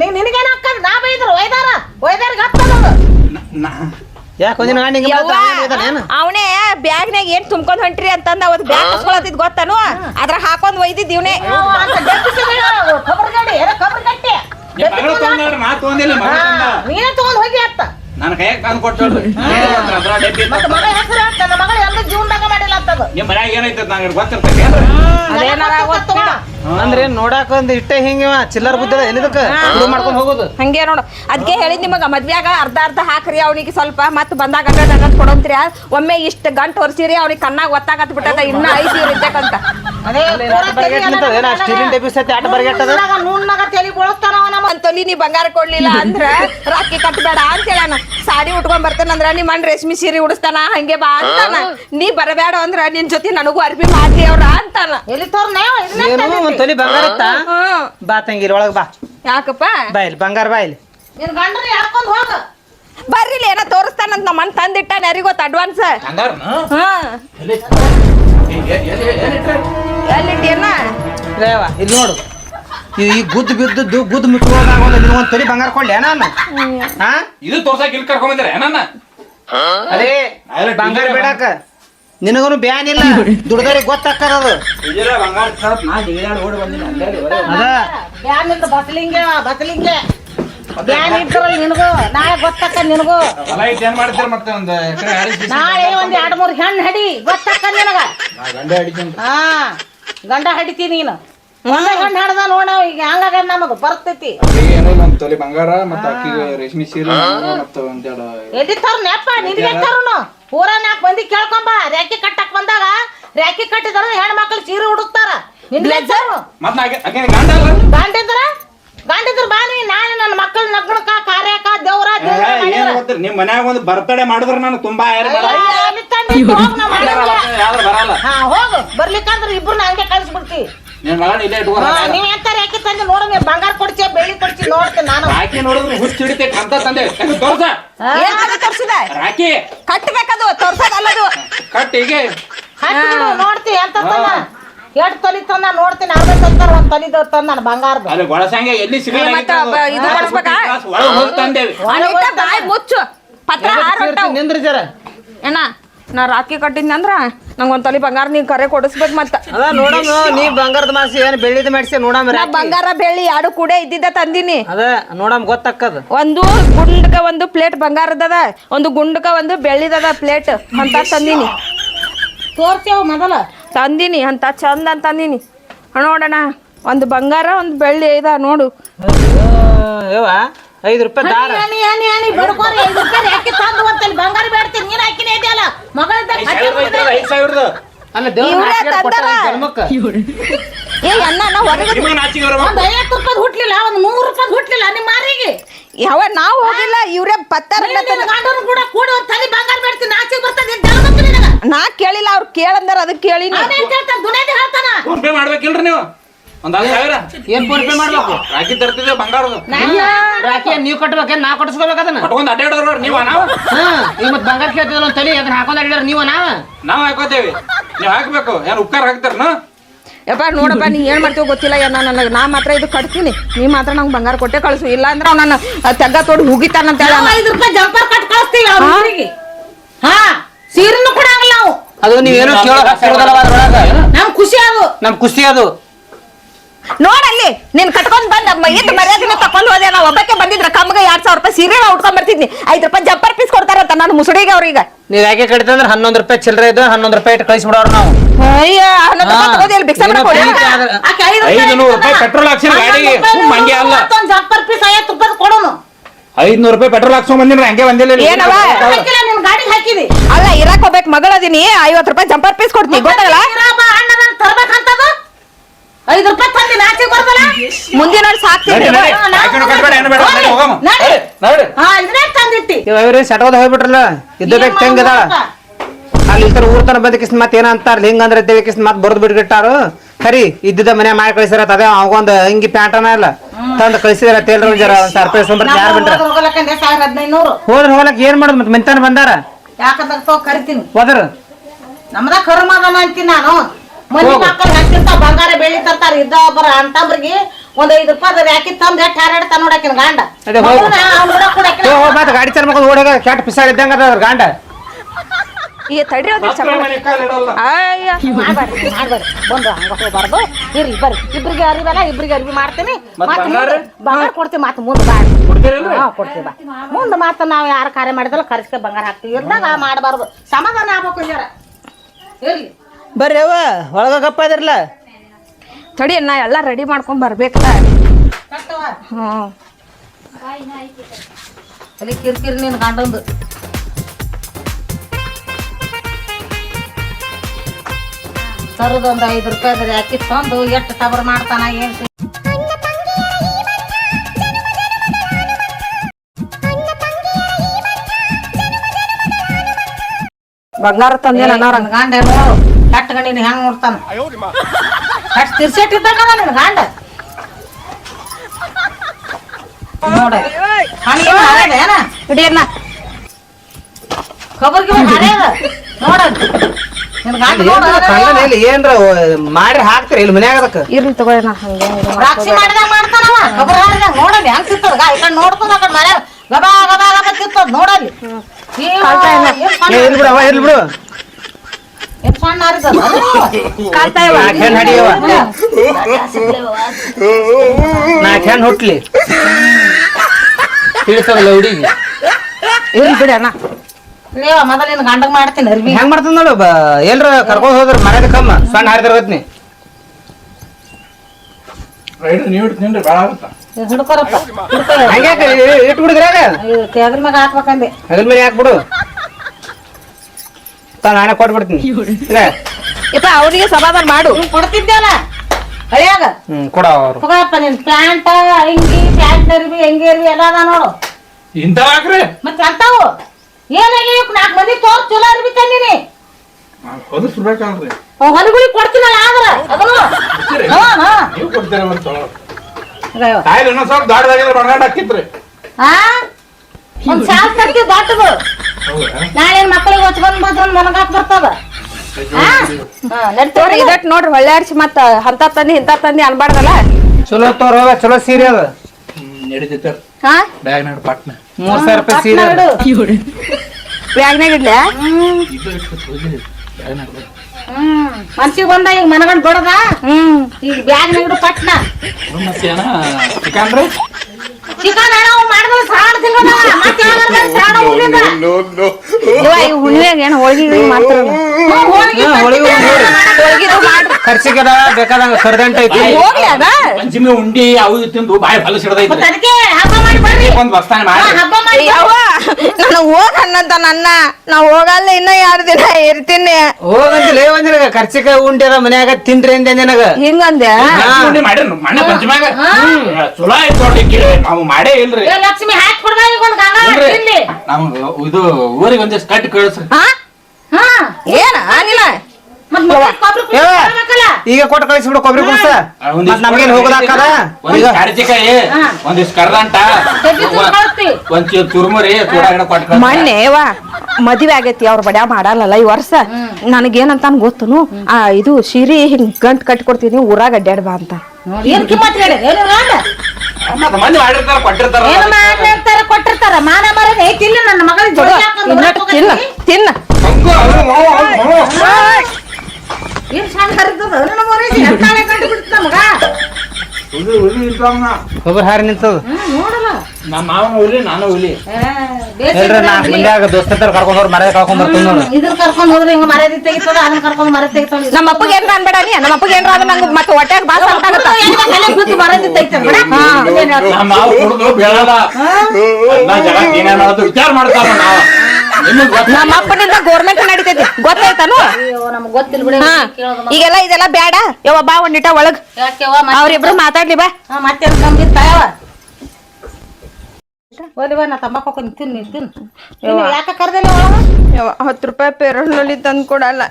ನೀ ನಿನಗೇನ ಹಾಕದ್ ನಾ ಬೈದ್ರು ಒಯ್ದಾರ. ಒಯ್ದಾರ ಹತ್ತದ ನ- ಬ್ಯಾಗ್ ನಾಗ ಏನು ಅವನೇ ಬ್ಯಾಗ್ನಾಗ ಏನ್ ತುಂಬ್ಕೊಂಡ್ ಹೊಂಟ್ರಿ ಅಂತಂದ ಅವತ್ ಬ್ಯಾಗ್ ಕಸ್ಕೊಳತಿದ್ ಗೊತ್ತಾನು? ಅದ್ರ ಹಾಕೊಂಡ್ ಒಯ್ದಿದ್ ಇವ್ನೇ. ನೀನೇ ತಗೊಂಡ್ ಹೋಗಿ ಅತ್ತ. ನನ್ನ ಕೈಯಾಗ ತಂದು ಕೊಟ್ಟಳ್ರಿ ಅದ್ರ ಡಬ್ಬಿ ಮತ್ತ ಮಗ ಹೆಸರು ಹೇಳ್ತ ನನ್ನ ಮಗಳು ಎಲ್ಲ ಜೀವನದಾಗ ಮಾಡಿಲ್ಲ ಅಂತದು? ಮನ್ಯಾಗ ಏನೈತೆ ನಂಗೆ ಅಂದ್ರೆ ನೋಡಾಕ ಒಂದ್ ಇಟ್ಟೆ ಹಿಂಗ ಚಿಲ್ಲರ್ ಬುದ್ಧ ಏನಿದಕ್ಕ ಶುರು ಮಾಡ್ಕೊಂಡ್ ಹೋಗೋದು. ಹಂಗೆ ನೋಡು. ಅದಕ್ಕೆ ಹೇಳಿದ್ ನಿಮಗ ಮದ್ವ್ಯಾಗ ಅರ್ಧ ಅರ್ಧ ಹಾಕ್ರಿ ಅವನಿಗೆ ಸ್ವಲ್ಪ ಮತ್ ಬಂದಾಗ ಕೊಡೋಂತ್ರಿ. ಒಮ್ಮೆ ಇಷ್ಟ ಗಂಟ್ ಹೊರ್ಸಿರಿ ಅವ್ನಿಗೆ ಕಣ್ಣಾಗ ಒತ್ತಾಗತ್ ಬಿಟ್ಟದ ಇನ್ನ ಐತಿ ಇರ್ತಕ್ಕಂತ ಅಂತೊಲಿ ನೀ ಬಂಗಾರ ಕೊಡ್ಲಿಲ್ಲ ಅಂದ್ರ ರಾಕಿ ಕಟ್ಬೇಡ ಅಂತ ಹೇಳಾನ ಸಾಡಿ ಉಟ್ಕೊಂಡ್ ಬರ್ತೇನಂದ್ರ ನಿಮ್ಮ ಮಣ್ಣ ರೇಷ್ಮಿ ಸೀರೆ ಉಡಿಸ್ತಾನ ಹಂಗೆ ಬಾ ಅಂತಾನ. ನೀ ಬರಬೇಡ ಅಂದ್ರ ನಿನ್ ಜೊತೆ ನನಗೂ ಅರ್ಬಿ ಮಾಡ್ಲಿ ಅವ್ರ ಅಂತಾನ. ಎಲ್ಲಿ ತೋರ್ನ ಒಂದ್ ತೊಲಿ ಬಂಗಾರ ಹ್ಮ್ ಬಾ ತಂಗಿ ಇಲ್ಲಿ ಒಳಗ್ ಬಾ. ಯಾಕಪ್ಪ? ಬಾ ಇಲ್ಲಿ ಬಂಗಾರ ಬಾ ಇಲ್ಲಿ. ನಿನ್ ಗಂಡ್ರಿ ಹಾಕೊಂಡ್ ಹೋಗ? ಬರ್ರಿ ಇಲ್ಲಿ ಏನೋ ತೋರಿಸ್ತಾನಂತ ನಮ್ಮ ಮನ್ ತಂದಿಟ್ಟಾನ ಯಾರಿಗೊತ್ತ ಅಡ್ವಾನ್ಸ್ ಹಂಗಾರನ ಹಾ. ಎಲ್ಲಿ ಎಲ್ಲಿ- ಎಲ್ಲಿ- ಎಲ್ಲಿಟ್ರಿ? ಎಲ್ಲಿಟ್ಟಿಯನ್ನ ರೇವ ಇಲ್ಲಿ ನೋಡು. ಈ ಈ ಗುದ್ದು ಬಿದ್ದದ್ದು ಗುದ್ದು ಮುಚ್ಚುವಾಗ ನಿನ್ ಒಂದ್ ತೊಲಿ ಬಂಗಾರ ಕೊಡ್ಲಿ ನಾನು? ಹಾ? ಇದು ತೋರ್ಸಕ್ ಇಲ್ಲಿ ಕರ್ಕೊಂಡ್ ಬಂದ್ರೆ? ನನ್ನ ಅದೇ ಬಂಗಾರ ಬಿಡಾಕ. ನಿನಗನು ಬ್ಯಾನ್ ಇಲ್ಲ. ದುಡ್ದವ್ರಿಗೆ ಗೊತ್ತಾಕ್ಕದ ಬಸಲಿಂಗೆ ಬಸಲಿಂಗೆ. ಬ್ಯಾನ್ ಇದ್ರಲ್ಲ ನಿನಗೂ? ನಾಳೆ ನಿನಗೂ. ನಾಳೆ ಒಂದ್ ಎರಡ್ ಮೂರ್ ಹೆಣ್ಣು ಹಡಿ. ಗೊತ್ತಕ್ಕ ನಿನಗ? ಹಾ ಗಂಡ ಹಡಿತಿ ನೀನು. ಮೊನ್ನೆ ಗಂಡ ಹಡ್ದ ನೋಡ ಈಗ ಹಂಗಾಗ ನಮಗ ಬರ್ತೈತಿ. ಬಂಗಾರ ಮತ್ತೆ ರೇಷ್ಮೆ ಸೀರೆ ಮತ್ತ ಒಂದೆರಡು ಎದಿತ್ತಾರ ನೆಪ್ಪ ನಿನ್ಗೆ ತರುನು ಊರ ನಾಲ್ಕು ಮಂದಿ ಕೇಳ್ಕೊಂಬ. ರ್ಯಾಕಿ ಕಟ್ಟಕ್ ಬಂದಾಗ ರ್ಯಾಕಿ ಕಟ್ಟಿದ್ರ ಹೆಣ್ಣು ಮಕ್ಳು ಸೀರೆ. ಉಡುತ್ತಾರ ನಿನ್ಗೆ ಮತ್ ಆಕೆ ಗಂಡ ಅಲ್ಲ ಗಂಡಿದ್ರ? ಗಂಡಿದ್ರ ಬಾ ನೀ ನಾಳೆ ನನ್ನ ಮಕ್ಕಳ ನಗ್ನಕ ಕಾರ್ಯಕ ದೇವ್ರ ದೇವ್ರ ಏನ್ ಗೊತ್ತಿಲ್ಲ. ನಿಮ್ ಮನ್ಯಾಗ ಒಂದು ಬರ್ತಡೇ ಮಾಡಿದ್ರ ನಾನು ತುಂಬಾ ಯಾವ್ದು ಬರಲ್ಲ. ಹಾ ಹೋಗು. ಬರ್ಲಿಕ್ಕಂದ್ರ ಇಬ್ರು ಹಂಗೆ ಕಳಿಸ್ಬಿಡ್ತಿ. ನಿನ್ ಮಗನ ಇಲ್ಲೇ ಇಟ್ಕೋ. ನೀವ್ ತಂದೆ ನೋಡು ನೀವ್ ಬಂಗಾರ ಕೊಡ್ತೀಯ ಬೆಳ್ಳಿ ಕೊಡ್ತಿ ನೋಡ್ತೀನಿ ನಾನು. ರಾಕಿ ನೋಡಿದ್ರೆ ಹುಚ್ಚ ಅಂತ ತಂದೆ. ತೋರ್ಸ. ಏನ್ ಅದು ತೋರ್ಸಿದೆ? ರಾಕಿ ಕಟ್ಟಬೇಕದು ತೋರ್ಸೋದಲ್ಲದು. ಕಟ್ ಹೀಗೆ. ಹಾಕಿ ಬಿಡು, ನೋಡ್ತಿ ಎಂತ ತಂದ? ಎಷ್ಟ್ ತಲಿ ತಂದ ನೋಡ್ತೀನಿ ಅರ್ಧ ತಂದಾರ ಒಂದ್ ತಲಿ ತಂದ ನಾನು ಬಂಗಾರದ. ಅಲ್ಲಿ ಗೊಳಸಂಗೆ ಎಲ್ಲಿ ಸಿಗಲ್ಲ ತಂದೇವಿ ಬಾಯಿ ಮುಚ್ಚು. ಪತ್ರ ಹಾರ್ ಹೊಂಟಾವ್. ನಿಂದ್ರಿ ಜರ ಏನ? ನಾ ರಾತ್ರಿ ಕಟ್ಟಿದ್ನಿ ಅಂದ್ರ ನಂಗ್ ತಲೆ ತೊಲಿ ಬಂಗಾರ ನೀ ಕರೆ ಕೊಡಿಸ್ಬೇಕು ಮತ್ತ. ಅದ ನೀ ಬಂಗಾರದ ಮಾಸಿ ಏನ್ ಬೆಳ್ಳಿದ ಮಾಡಿಸಿ ನೋಡಮ್ಮ ನಾ ಬಂಗಾರ ಬೆಳ್ಳಿ ಯಾರು ಕೂಡ ಇದ್ದಿದ್ದ ತಂದಿನಿ. ಅದ ಗೊತ್ತಕ್ಕದ. ಒಂದು ಗುಂಡ್ಕ ಒಂದು ಪ್ಲೇಟ್ ಬಂಗಾರದದ ಒಂದು ಗುಂಡ್ಕ ಒಂದು ಬೆಳ್ಳಿದದ ಪ್ಲೇಟ್ ಅಂತ ತಂದಿನಿ. ತೋರ್ಸ್ಯಾವ ಮೊದಲ? ತಂದಿನಿ ಅಂತ ಚಂದ ಅಂತ ತಂದಿನಿ. ನೋಡೋಣ ಒಂದು ಬಂಗಾರ ಒಂದು ಬೆಳ್ಳಿ ಇದ ನೋಡು. ಯವ್ವ. ಐದು ರೂಪಾಯಿ ದಾರ. ಹನಿ ಹನಿ ಹನಿ ಬಡ್ಕೋರಿ ಐದು ರೂಪಾಯಿ ಯಾಕೆ ತಂದು ಒಂದಲ್ಲಿ ಬಂಗಾರ ಬೇಡ್ತೀನಿ ನೀನ್ ಹಾಕಿನೇ ಇದೆಯಲ್ಲ? ಮಗಳಿದ್ದ ಐದು ಸಾವಿರದ. ಅಲ್ಲ ದೇವ್ರ ಏ ಅಣ್ಣ ನಾ ಹೊರಗೆ ಒಂದ್ ಐವತ್ತು ರೂಪಾಯಿ ಹುಟ್ಲಿಲ್ಲ ಒಂದು ಮೂರು ರೂಪಾಯಿ ಹುಟ್ಲಿಲ್ಲ ನಿಮ್ಮ ಮಾರಿಗೆ. ಯಾವ ನಾವು ಹೋಗಿಲ್ಲ ಇವ್ರೇ ಪತ್ತಾರ ಗಂಡನ ಕೂಡ ಕೂಡ ತಲೆ ಬಂಗಾರ ಬೇಡ್ತೀನಿ ಆಚೆ ಬರ್ತದೆ ನಾ ಕೇಳಿಲ್ಲ ಅವ್ರು ಕೇಳಂದಾರ ಅದಕ್ಕೆ ಕೇಳಿ ಹೇಳ್ತಾನ. ಫೋನ್ ಪೇ ಮಾಡ್ಬೇಕಿಲ್ರಿ ನೀವು? ಒಂದ್ ಸಾವಿರ? ಏನ್ ಫೋನ್ ಪೇ ಮಾಡ್ಬೇಕು? ರಾಕಿ ತರ್ತಿದ್ದೆ ಬಂಗಾರದು? ರಾಕಿ ನೀವ್ ಕಟ್ಬೇಕೇನ್ ನಾ ಕಟ್ಸ್ಕೋಬೇಕು ಅದನ್ನ? ಕಟ್ಕೊಂಡ್ ಅಡ್ಡಾಡೋರು ನೀವು ನಾವು? ಹಾ ಈಗ ಮತ್ ಬಂಗಾರ ಕೇಳ್ತಿದ್ರು ತಲಿ ಅದನ್ನ ಹಾಕೊಂಡ್ ಅಡ್ಡಾರ ನೀವ ನಾವ? ನಾವು ಹಾಕೋತೇವಿ. ನೀವು ಹಾಕ್ಬೇಕು. ಏನ್ ಉಪ್ಕಾರ ಹಾಕ್ತಾರನ ಯಪ್ಪ ನೋಡಪ್ಪ ನೀ ಏನ್ ಮಾಡ್ತೀವಿ ಗೊತ್ತಿಲ್ಲ ಏನ ನನಗೆ ನಾ ಮಾತ್ರ ಇದು ಕಟ್ತೀನಿ. ನೀ ಮಾತ್ರ ನಂಗೆ ಬಂಗಾರ ಕೊಟ್ಟೆ ಕಳಿಸು. ಇಲ್ಲ ಅಂದ್ರೆ ಅವನನ್ನ ನನ್ನ ತೆಗ್ಗ ತೋಡಿ ಹೋಗಿತಾನಂತ ಹೇಳ ನಾವು ಐದು ರೂಪಾಯಿ ಜಂಪರ್ ಕಟ್ ಕಳಿಸ್ತೀವಿ ಅವ್ರ ಊರಿಗೆ. ಹಾ ಸೀರೆನು ಕೊಡಂಗಿಲ್ಲ ನಾವು ಅದು ನೀವೇನು ಕೇಳೋ ನಮ್ ಖುಷಿ ಅದು. ನಮ್ ಖುಷಿ ಅದು. ನೋಡಲ್ಲಿ ನೀನ್ ಕಟ್ಕೊಂಡ್ ಬಂದ ಇದ್ ಮರ್ಯಾದೆ ತಕೊಂಡ್ ಹೋದೆ. ನಾ ಒಬ್ಬಕ್ಕೆ ಬಂದಿದ್ರ ಕಮ್ಗೆ ಎರಡ್ ಸಾವಿರ ರೂಪಾಯಿ ಸೀರೆ ಉಟ್ಕೊಂಡ್ ಬರ್ತಿದ್ನಿ. ಐದ್ ರೂಪಾಯಿ ಜಂಪರ್ ಪೀಸ್ ಕೊಡ್ತಾರಂತ ನಾನು ಮುಸುಡಿಗೆ ಅವ್ರೀಗ. ನೀವ್ ಯಾಕೆ ಕಡಿತಂದ್ರ ಹನ್ನೊಂದ್ ರೂಪಾಯಿ ಚಿಲ್ಲರೆ ಇದ್ದ ಹನ್ನೊಂದ್ ರೂಪಾಯಿ ಇಟ್ಟು ಕಳಿಸಿ ಬಿಡೋರು ನಾವು. ಅಯ್ಯ ಹನ್ನೊಂದು ರೂಪಾಯಿ ರೂಪಾಯಿ ಪೆಟ್ರೋಲ್ ಗಾಡಿಗೆ. ಹಂಗೆ ಅಲ್ಲ. ಮತ್ತೊಂದ್ ಜಂಪರ್ ಪೀಸ್ ಐವತ್ತು ರೂಪಾಯಿ ಕೊಡೋನು. ಐದ್ನೂರು ರೂಪಾಯಿ ಪೆಟ್ರೋಲ್ ಹಾಕ್ಸ್ಕೊಂಡ್ ಬಂದಿರ ಹಂಗೆ ಬಂದಿಲ್ಲ. ಏನವ? ಗಾಡಿಗೆ ಹಾಕಿದಿ. ಅಲ್ಲ ಇರಾಕ್ ಹೋಗ್ಬೇಕು ಮಗಳದೀನಿ ಐವತ್ತು ರೂಪಾಯಿ ಜಂಪರ್ ಪೀಸ್ ಕೊಡ್ತೀನಿ. ಗೊತ್ತಾಗಲ್ಲ? ಇರಪ್ಪ, ಅಣ್ಣನ ತರ್ಬೇಕಂತದು ಐದು ರೂಪಾಯಿ ತಂದಿ ನಾಚಿ ಬರ್ತಲ್ಲ ಮುಂದಿನ ವರ್ಷ ಸಟವದ. ಹಾ ಇದನ್ನೇ ತಂದಿಟ್ಟಿ. ಇವ್ರಿ ಸಟೋದ್ ಹೋಗ್ಬಿಟ್ರಲ್ಲ? ಇದ್ದ ಬೇಕು ಹೆಂಗದ ಅಲ್ಲಿ ಇತರ ಊರ್ ತನ ಬಂದ ಕಿಸ್ ಮತ್ ಏನ ಅಂತಾರ ಹಿಂಗ ಅಂದ್ರೆ ಇದ್ದೇವೆ ಕಿಸ್ ಮತ್ ಬರ್ದ್ ಬಿಟ್ಗಿಟ್ಟಾರು ಖರಿ ಇದ್ದಿದ್ದ ಮನೆ ಮಾಡಿ ಕಳಿಸಿರತ್. ಅದೇ ಅವಂಗೊಂದ್ ಹಿಂಗಿ ಪ್ಯಾಂಟನ ಇಲ್ಲ. ತಂದ್ ಕಳಿಸಿದ್ರ ತೇಲ್ರ ಜರ ಒಂದ್ ಸಾವಿರ ರೂಪಾಯಿ ಯಾರು ಬಿಟ್ರ? ಹೋದ್ರ ಹೋಗ್ಲಕ್ ಏನ್ ಮಾಡುದ್ ಮತ್ ಮೆಂತಾನ ಬಂದಾರ? ಯಾಕಂದ್ರೆ ಕರಿತೀನಿ. ಹೋದ್ರ ನಮ್ದ ಕರ್ಮದನ ಅಂತೀನಿ ನಾನು. ಮನಿ ಮಕ್ಕಳು ಹಾಕಿರ್ತಾವ ಬಂಗಾರ ಬೆಳ್ಳಿ ತರ್ತಾರ. ಇದ್ದ ಒಬ್ಬರ ಅಂತಂಬ್ರಿಗೆ ಒಂದ್ ಐದು ರೂಪಾಯಿ ಯಾಕೆ ತಂದ್ ಯಾಕೆ ಹಾರಾಡ್ತಾನ ನೋಡಕಿನ ಗಂಡ. ಅದೇ ಹೋಗು. ಮಗುನ ಅವ್ನ್ ಕೂಡ ಕೊಡಾಕಿಲ್ಲ. ಹೋಗ್ ಗಾಡಿ. ಚರ್ ಮಕ್ಕಳು ಓಡಾಗ ಕೆಟ್ಟ ಪಿಸಾಳ ಇದ್ದಂಗ ಅದ ಅದ್ರ ಗಾಂಡ. ಈ ತಡ್ರಿ. ಅಯ್ಯ. ಬಂದು ಹಂಗ ಹೋಗ್ಬಾರ್ದು ಇರ್ಲಿ ಬರ್ರಿ. ಇಬ್ರಿಗೆ ಅರಿವಲ್ಲ ಇಬ್ರಿಗೆ ಅರಿವಿ ಮಾಡ್ತೀನಿ. ಮತ್ತ್ ಮತ್ತೆ ಬಂಗಾರ? ಬಂಗಾರ ಕೊಡ್ತೀವಿ ಮತ್ತೆ ಮುಂದೆ ಬಾ. ಕೊಡ್ತೀರಲ್ರಿ? ಹಾ ಕೊಡ್ತೀವಿ ಬಾ. ಮುಂದೆ ಮತ್ತೆ ನಾವು ಯಾರು ಕಾರ್ಯ ಮಾಡಿದಲ್ಲ ಕರ್ಸ್ಕೆ ಬಂಗಾರ ಹಾಕ್ತೀವಿ. ಮಾಡಬಾರ್ದು. ಸಮಾಧಾನ ಆಗ್ಬೇಕು ಜರ ಇರ್ಲಿ. ಬರ್ರಿ ಅವ್ವ ಒಳಗ ಗಪ್ಪ ಇದಿರ್ಲ ತಡಿ ನಾ ಎಲ್ಲ ರೆಡಿ ಮಾಡ್ಕೊಂಡ್ ಬರ್ಬೇಕಲ್ಲ. ಕಟ್ಟವ ಹ್ಮ್. ಅಲ್ಲಿ ಕಿರ್ಕಿರಿ ನಿನ್ ಗಂಡಂದು. ತರದೊಂದು ಐದು ರೂಪಾಯಿ ಅದ್ರ ಹಾಕಿ ತಂದು ಎಷ್ಟು ತಬರ್ ಮಾಡ್ತಾನ ಏನ್ ಸಿ- ಬಂಗಾರ ತಂದೆ ನನ್ನ ನನ್ ಗಂಡ ನೋಡು ಕಟ್ ಗಂಡಿನ ಹೆಂಗ್ ನೋಡ್ತಾನ ಕಟ್ ತಿರ್ಸಿಟ್ಟಿದ್ದಾಗ ನಿನ್ ಗಂಡ ನೋಡ ಹಾರೇದ ಏನ ಹಿಡಿಯನ್ನ ಖಬರ್ಗೆ ಹಾರೇದ ನೋಡ ನಿನ್ ಗಂಡ ನೋಡು ಕಣ್ಣಲ್ಲಿ ಏನ್ರ ಮಾಡಿ ಹಾಕ್ತಿರಿ ಇಲ್ಲಿ ಮನ್ಯಾಗ ಅದಕ್ಕ ಇರ್ಲಿ ತಗೋ ನಾ ಹಂಗೆ ಇದು ರಾಕ್ಷಿ ಮಾಡಿದಾಗ ಮಾಡ್ತಾನವ ಗೊಬ್ಬರ ಹಾರಿದಾಗ ನೋಡಲಿ ಹೆಂಗ್ ಸಿಗ್ತದ ಈ ಕಡೆ ನೋಡ್ತದ ಆ ಕಡೆ ಗಬಾ ಗಬಾ ಗಬಾ ಸಿಗ್ತದ ನೋಡಲಿ ಇರ್ಲಿ ಬಿಡು ಅವ ಇರ್ಲಿ ಬಿಡು ಏನ್ ಸಣ್ಣ ಹಾರಿದ ಕಾಲ್ತಾ ಇವ. ನಾಲ್ಕು ಹೆಣ್ಣು ಹಡಿಯವ ನಾಲ್ಕು ಹೆಣ್ಣು ಹುಟ್ಲಿ ತಿಳಿಸಲ್ಲ ಹುಡುಗಿ ಇರ್ಲಿ ಬಿಡಿ ಅಣ್ಣ ಲೇವ ಮೊದಲ ನಿನ್ ಗಂಡಗ್ ಮಾಡ್ತೀನಿ ಹೆಂಗ್ ಮಾಡ್ತಾನ ನೋಡು ಬ ಎಲ್ರ ಕರ್ಕೊಂಡ್ ಹೋದ್ರ ಮರ್ಯಾದೆ ಕಮ್ಮ ಸಣ್ಣ ಹಾರಿದಿರ್ಗತ್ನಿ ಹೊತ್ನಿ ಹಿಡ್ಕೊರಪ್ಪ ಹಂಗ್ಯಾಕ ಇಟ್ಟು ಬಿಡಿದ್ರಾಗ ತೆಗ್ರ ಮ್ಯಾಗ ಹಾಕ್ಬೇಕಂದೆ. ಅದ್ರ ಮೇಲೆ ಹಾಕ್ಬಿಡು. ತಾ ನಾನೇ ಕೊಟ್ಬಿಡ್ತೀನಿ. ಇಲ್ಲ ಯಪ್ಪ ಅವರಿಗೆ ಸಮಾಧಾನ ಮಾಡು. ಕೊಡ್ತಿದ್ದೇವಲ್ಲ ಹಳಿಯಾಗ ಹ್ಮ್ ಕೊಡ ಅವರು. ತಗೋಪ್ಪ ನಿನ್ ಪ್ಯಾಂಟ್ ಅಂಗಿ ಪ್ಯಾಂಟ್ ಅರ್ಬಿ ಹೆಂಗೆ ಅರ್ಬಿ ಎಲ್ಲ ಅದ ನೋಡು. ಇಂಥವ್ ಹಾಕ್ರಿ. ಮತ್ತೆ ಅಂತಾವು ಏನಾಗಿ ನಾಲ್ಕು ಮಂದಿ ತೋರ್ ಚಲೋ ಅರ್ಬಿ ತಂದಿನಿ. ಹೊದಿಸ್ಬೇಕಲ್ರಿ ಹೊಲಗಳಿಗೆ ಕೊಡ್ತೀನಲ್ಲ ಆದ್ರ? ಅದನ್ನು ಹಾ ಹಾ. ನೀವು ಕೊಡ್ತೀರ ಮತ್ತೆ ಇನ್ನೊಂದ್ ಸ್ವಲ್ಪ ದೊಡ್ಡದಾಗಿದ್ರೆ ಹಾಕಿತ್ರಿ. ಆ? ಒಂದ್ ಸಾಲ್ ಕಟ್ಟಿ ದೊಡ್ಡದು ನಾಳೆ ಮಕ್ಕಳಿಗೆ ಬಂದ್ ಬಂದ್ರ ನನಗ ಬರ್ತದ? ಹಾ? ನೋಡ್ರಿ ಇದಟ್ ನೋಡ್ರಿ ಒಳ್ಳೆ ಮತ್ತ ಅಂತ ತಂದಿ ಇಂತ ತಂದಿ ಅನ್ಬಾರ್ದಲ್ಲ? ಚಲೋ ತೋರ ಚಲೋ ಸೀರೆ ಅದ. ಬ್ಯಾಗ್ ನಾಡ್ ಪಟ್ನ. ಮೂರ್ ಸಾವಿರ ರೂಪಾಯಿ ಸೀರೆ. ಬ್ಯಾಗ್ನಾಗ ಇಡ್ಲ? ಮನ್ಸಿಗೆ ಬಂದ ಈಗ ಮನಗಂಡ್ ಬಡದ? ಹ್ಮ್. ಈಗ ಬ್ಯಾಗ್ ನಗಡು ಪಟ್ನ. ಚಿಕನ್ ರೀ ಚಿಕನ್ ಹಣ ಮಾಡಿದ್ರೆ ಸಾಣ ತಿಂಗಳ ಮತ್ತೆ ಹುಣ್ಣಿಮೆಗ ಏನು ಹೋಳ್ಗಿ ಮಾಡ್ತಾರಲ್ಲ? ಹೋಳಿಗೆ ಹ್ಮ್, ಹೋಳಿಗೆ ಮಾಡಿ. ಹೋಳ್ಗಿದು ಮಾಡ್ರಿ ಖರ್ಚಿಗೆ ಬೇಕಾದಂಗ ಕರ್ದಂಟ ಐತಿ. ಹೋಗ್ಲಿ ಅದ. ಉಂಡಿ ಅವು ತಿಂದು ಬಾಯಿ ಫಲ ಸಿಡದೈತಿ. ಅದಕ್ಕೆ ಹಬ್ಬ ಮಾಡಿ ಬರ್ರಿ. ಒಂದ್ ಬಸ್ತಾನ ಮಾಡಿ. ಹಬ್ಬ ಮಾಡಿ ಯವ್ವ ನಾನು ಹೋಗ ಅನ್ನಂತ ನನ್ನ. ನಾ ಹೋಗಲ್ಲ ಇನ್ನ ಎರಡು ದಿನ ಇರ್ತೀನಿ. ಹೋಗಂತಿಲ್ಲ ಒಂದಿನ ಖರ್ಚಿಗೆ ಉಂಡಿ ಅದ ಮನ್ಯಾಗ ತಿಂದ್ರಿ ಅಂದೆ ನಿನಗ. ಹಿಂಗಂದೆ ಉಂಡಿ ಮಾಡಿ ಮಣ್ಣ ಪಂಚಮ್ಯಾಗ ಚಲೋ ಆಯ್ತು ನೋಡ್ರಿ ಕೇಳಿ ನಾವು ಮಾಡೇ ಇಲ್ರಿ. ಲಕ್ಷ್ಮಿ ಹಾಕಿ ಕೊಡ್ಬೇಕು ಗಂಗಾ ಇಲ್ಲಿ ಇದು ಊರಿಗೆ ಒಂದಿಷ್ಟು ಕಟ್ಟಿ ಕಳಿಸ್ರಿ. ಹಾ. ಹಾ. ಏನ ನೀನ ಈಗ ಕೊಟ್ಟು ಕಳಿಸ್ಬಿಡು ಕೊಬ್ಬರಿ ಕುಡಿಸ. ನಮ್ಗೆ ಹೋಗೋದಾಕದ ಕರ್ಜಿಕಾಯಿ ಒಂದಿಷ್ಟು ಕರ್ದಂಟ ತುರ್ಮುರಿ ಕೊಟ್ಟು ಮೊನ್ನೆ ವಾ ಮದ್ವೆ ಆಗೈತಿ ಅವ್ರ ಬಡ್ಯಾ ಮಾಡಲ್ಲ ಈ ವರ್ಷ. ನನಗೇನಂತ ಗೊತ್ತನು? ಆ ಇದು ಸಿರಿ ಹಿಂಗ್ ಗಂಟ್ ಕಟ್ಟಿ ಕೊಡ್ತೀನಿ ಊರಾಗ ಅಡ್ಡಾಡ್ ಬಾ ಅಂತ. ಕೊಟ್ಟಿರ್ತಾರ ಏನು ಮಾಡಿರ್ತಾರ ಕೊಟ್ಟಿರ್ತಾರ. ಮಾನ ಮರದ ಐತಿಲ್ಲ ನನ್ನ ತಿನ್ನ ತಿನ್ನ. ಕಂಡು ಬಿಡ್ತ ನಮಗ ಕೊಬ್ಬರಿ ಹಾರಿ ನಿಂತದ? ನಮ್ಮ ಮಾವನ ಹುಲಿ ನಾನು ಹುಲಿ. ಎಲ್ರ ನಾಲ್ಕು. ಮಂದಿಯಾಗ ದೋಸ್ತರ್ ಕರ್ಕೊಂಡ್ ಹೋರ್ ಮರ್ಯಾದೆ ಬರ್ತಾನ ನೋಡು. ನಮ್ಮ ಅಪ್ಪಗೆ ಏನ್ರ ಅನ್ಬೇಡ ನೀ? ನಮ್ಮ ಅಪ್ಪಗೆ ಏನ್ರ ನಂಗೆ ಮತ್ತೆ ಹೊಟ್ಯಾಗ ಬಾಸ ಅಂತ ನಮ್ಮ ಮಾವ ಕುಡ್ದು ನಾ ವಿಚಾರ ಮಾಡ್ತಾರ ನಾವ ನಮ್ಮ ಅಪ್ಪನಿಂದ ಗೋರ್ಮೆಂಟ್ ನಡೀತೈತಿ. ಗೊತ್ತಾಯ್ತಾನು? ಅಯ್ಯೋ ನಮ್ಗ್ ಗೊತ್ತಿಲ್ಲ ಬಿಡಿ ಹಾ. ಈಗೆಲ್ಲ ಇದೆಲ್ಲ ಬೇಡ ಯವ್ವ ಬಾ ಒಂದಿಟ ಒಳಗ್. ಮತ್ತೆ- ಅವ್ರಿಬ್ರು ಮಾತಾಡ್ಲಿ ಬಾ. ಹಾ, ನಾ ತಂಬಾಕು ಹಾಕೊಂಡ್. ಯಾಕ ಕರ್ದಿಲ್ಲ ಹತ್ತು ರೂಪಾಯಿ ಪೇರಳ್ನಲ್ಲಿ ತಂದು ಕೊಡಲ್ಲ.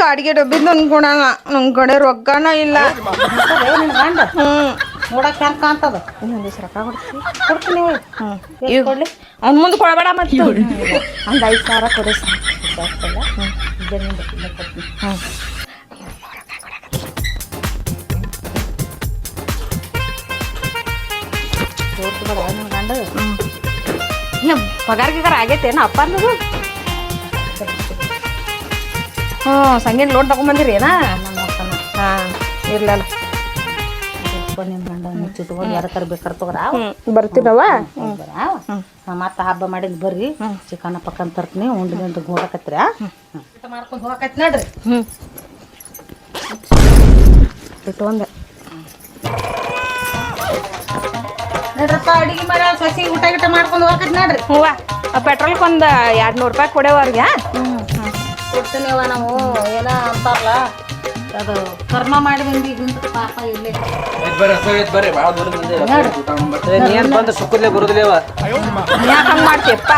ಕಾಡಿಗೆ ಡಬ್ಬಿ ತಂದು ಕೊಡಲ್ಲ. ನಮ್ ಕಡೆ ರೊಕ್ಕನ ಇಲ್ಲ. ನಿನ್ನ ಗಂಡ? ಹ್ಮ್. ಹೆಂಗ್ ಕಾಣ್ತದ? ಕೊಡ್ತೀನಿ. ಹೋಯ್. ಈಗ ಕೊಡ್ಲಿ? ಅವ್ನ ಮುಂದೆ ಕೊಡಬೇಡ ಮತ್ತೆ. ಒಂದ್ ಐದು ಸಾವಿರ ಕೊಡಿ ಪಗಾರ ಗಿಗಾರ ಆಗೈತೇನು ಅಪ್ಪ ಅನ್ನೋದು ಹ್ಞೂ ಸಂಗೀನ ಲೋನ್ ತಗೊಂಬಂದಿರಿ ಏನಾ? ಹಾಂ ಇರ್ಲಲ್ಲ ಮುಚ್ಚಿಟ್ಕೊಂಡು ಯಾರ ಬೇಕಾರ್ ತಗೋರ ಹ್ಞೂ ಬರ್ತೀನವ ಮತ್ತ ಹಬ್ಬ ಮಾಡಿದ್ ಬರ್ರಿ. ಚಿಕನ್ ಪಕ್ಕನ್ ತರ್ತೀನಿ ಉಂಡು ಗಂಟು ಹೋಗಕತ್ರಿ ಮಾಡ್ಕೊಂಡು ಹೋಗಕತ್ ನೋಡ್ರಿ. ಹ್ಞೂ ಬಿಟ್ಟು ಒಂದೆ ನೋಡ್ರಪ್ಪ ಅಡಿಗೆ ಮರ ಸಸಿ ಊಟ ಗಿಟ ಮಾಡ್ಕೊಂಡು ಹೋಗತ್ ನೋಡ್ರಿ. ಹೂವ ಪೆಟ್ರೋಲ್ ಒಂದು ಎರಡು ನೂರು ರೂಪಾಯಿ ಕೊಡೇವರ್ಗೆ ಕೊಡ್ತೀನಿವ ನಾವು ಏನ ಅಂತಾರಲ್ಲ ಅದು ಕರ್ಮ ಮಾಡಿ ಬಂದಿ ಗುಂಟ ಪಾಪ ಇಲ್ಲಿ. ಬರ್ರಿ ಬರ್ರಿ ಭಾಳ ದೂರ ಮಂದಿ ಊಟ ಮಾಡ್ಬರ್ರಿ. ನೀ ಏನ್ ಬಂದು ಸುಕ್ಕದ್ಲೆ ಬರುದಿಲ್ಲವ ಯಾಕೆ ಹಂಗೆ ಮಾಡ್ತೀಯಪ್ಪ?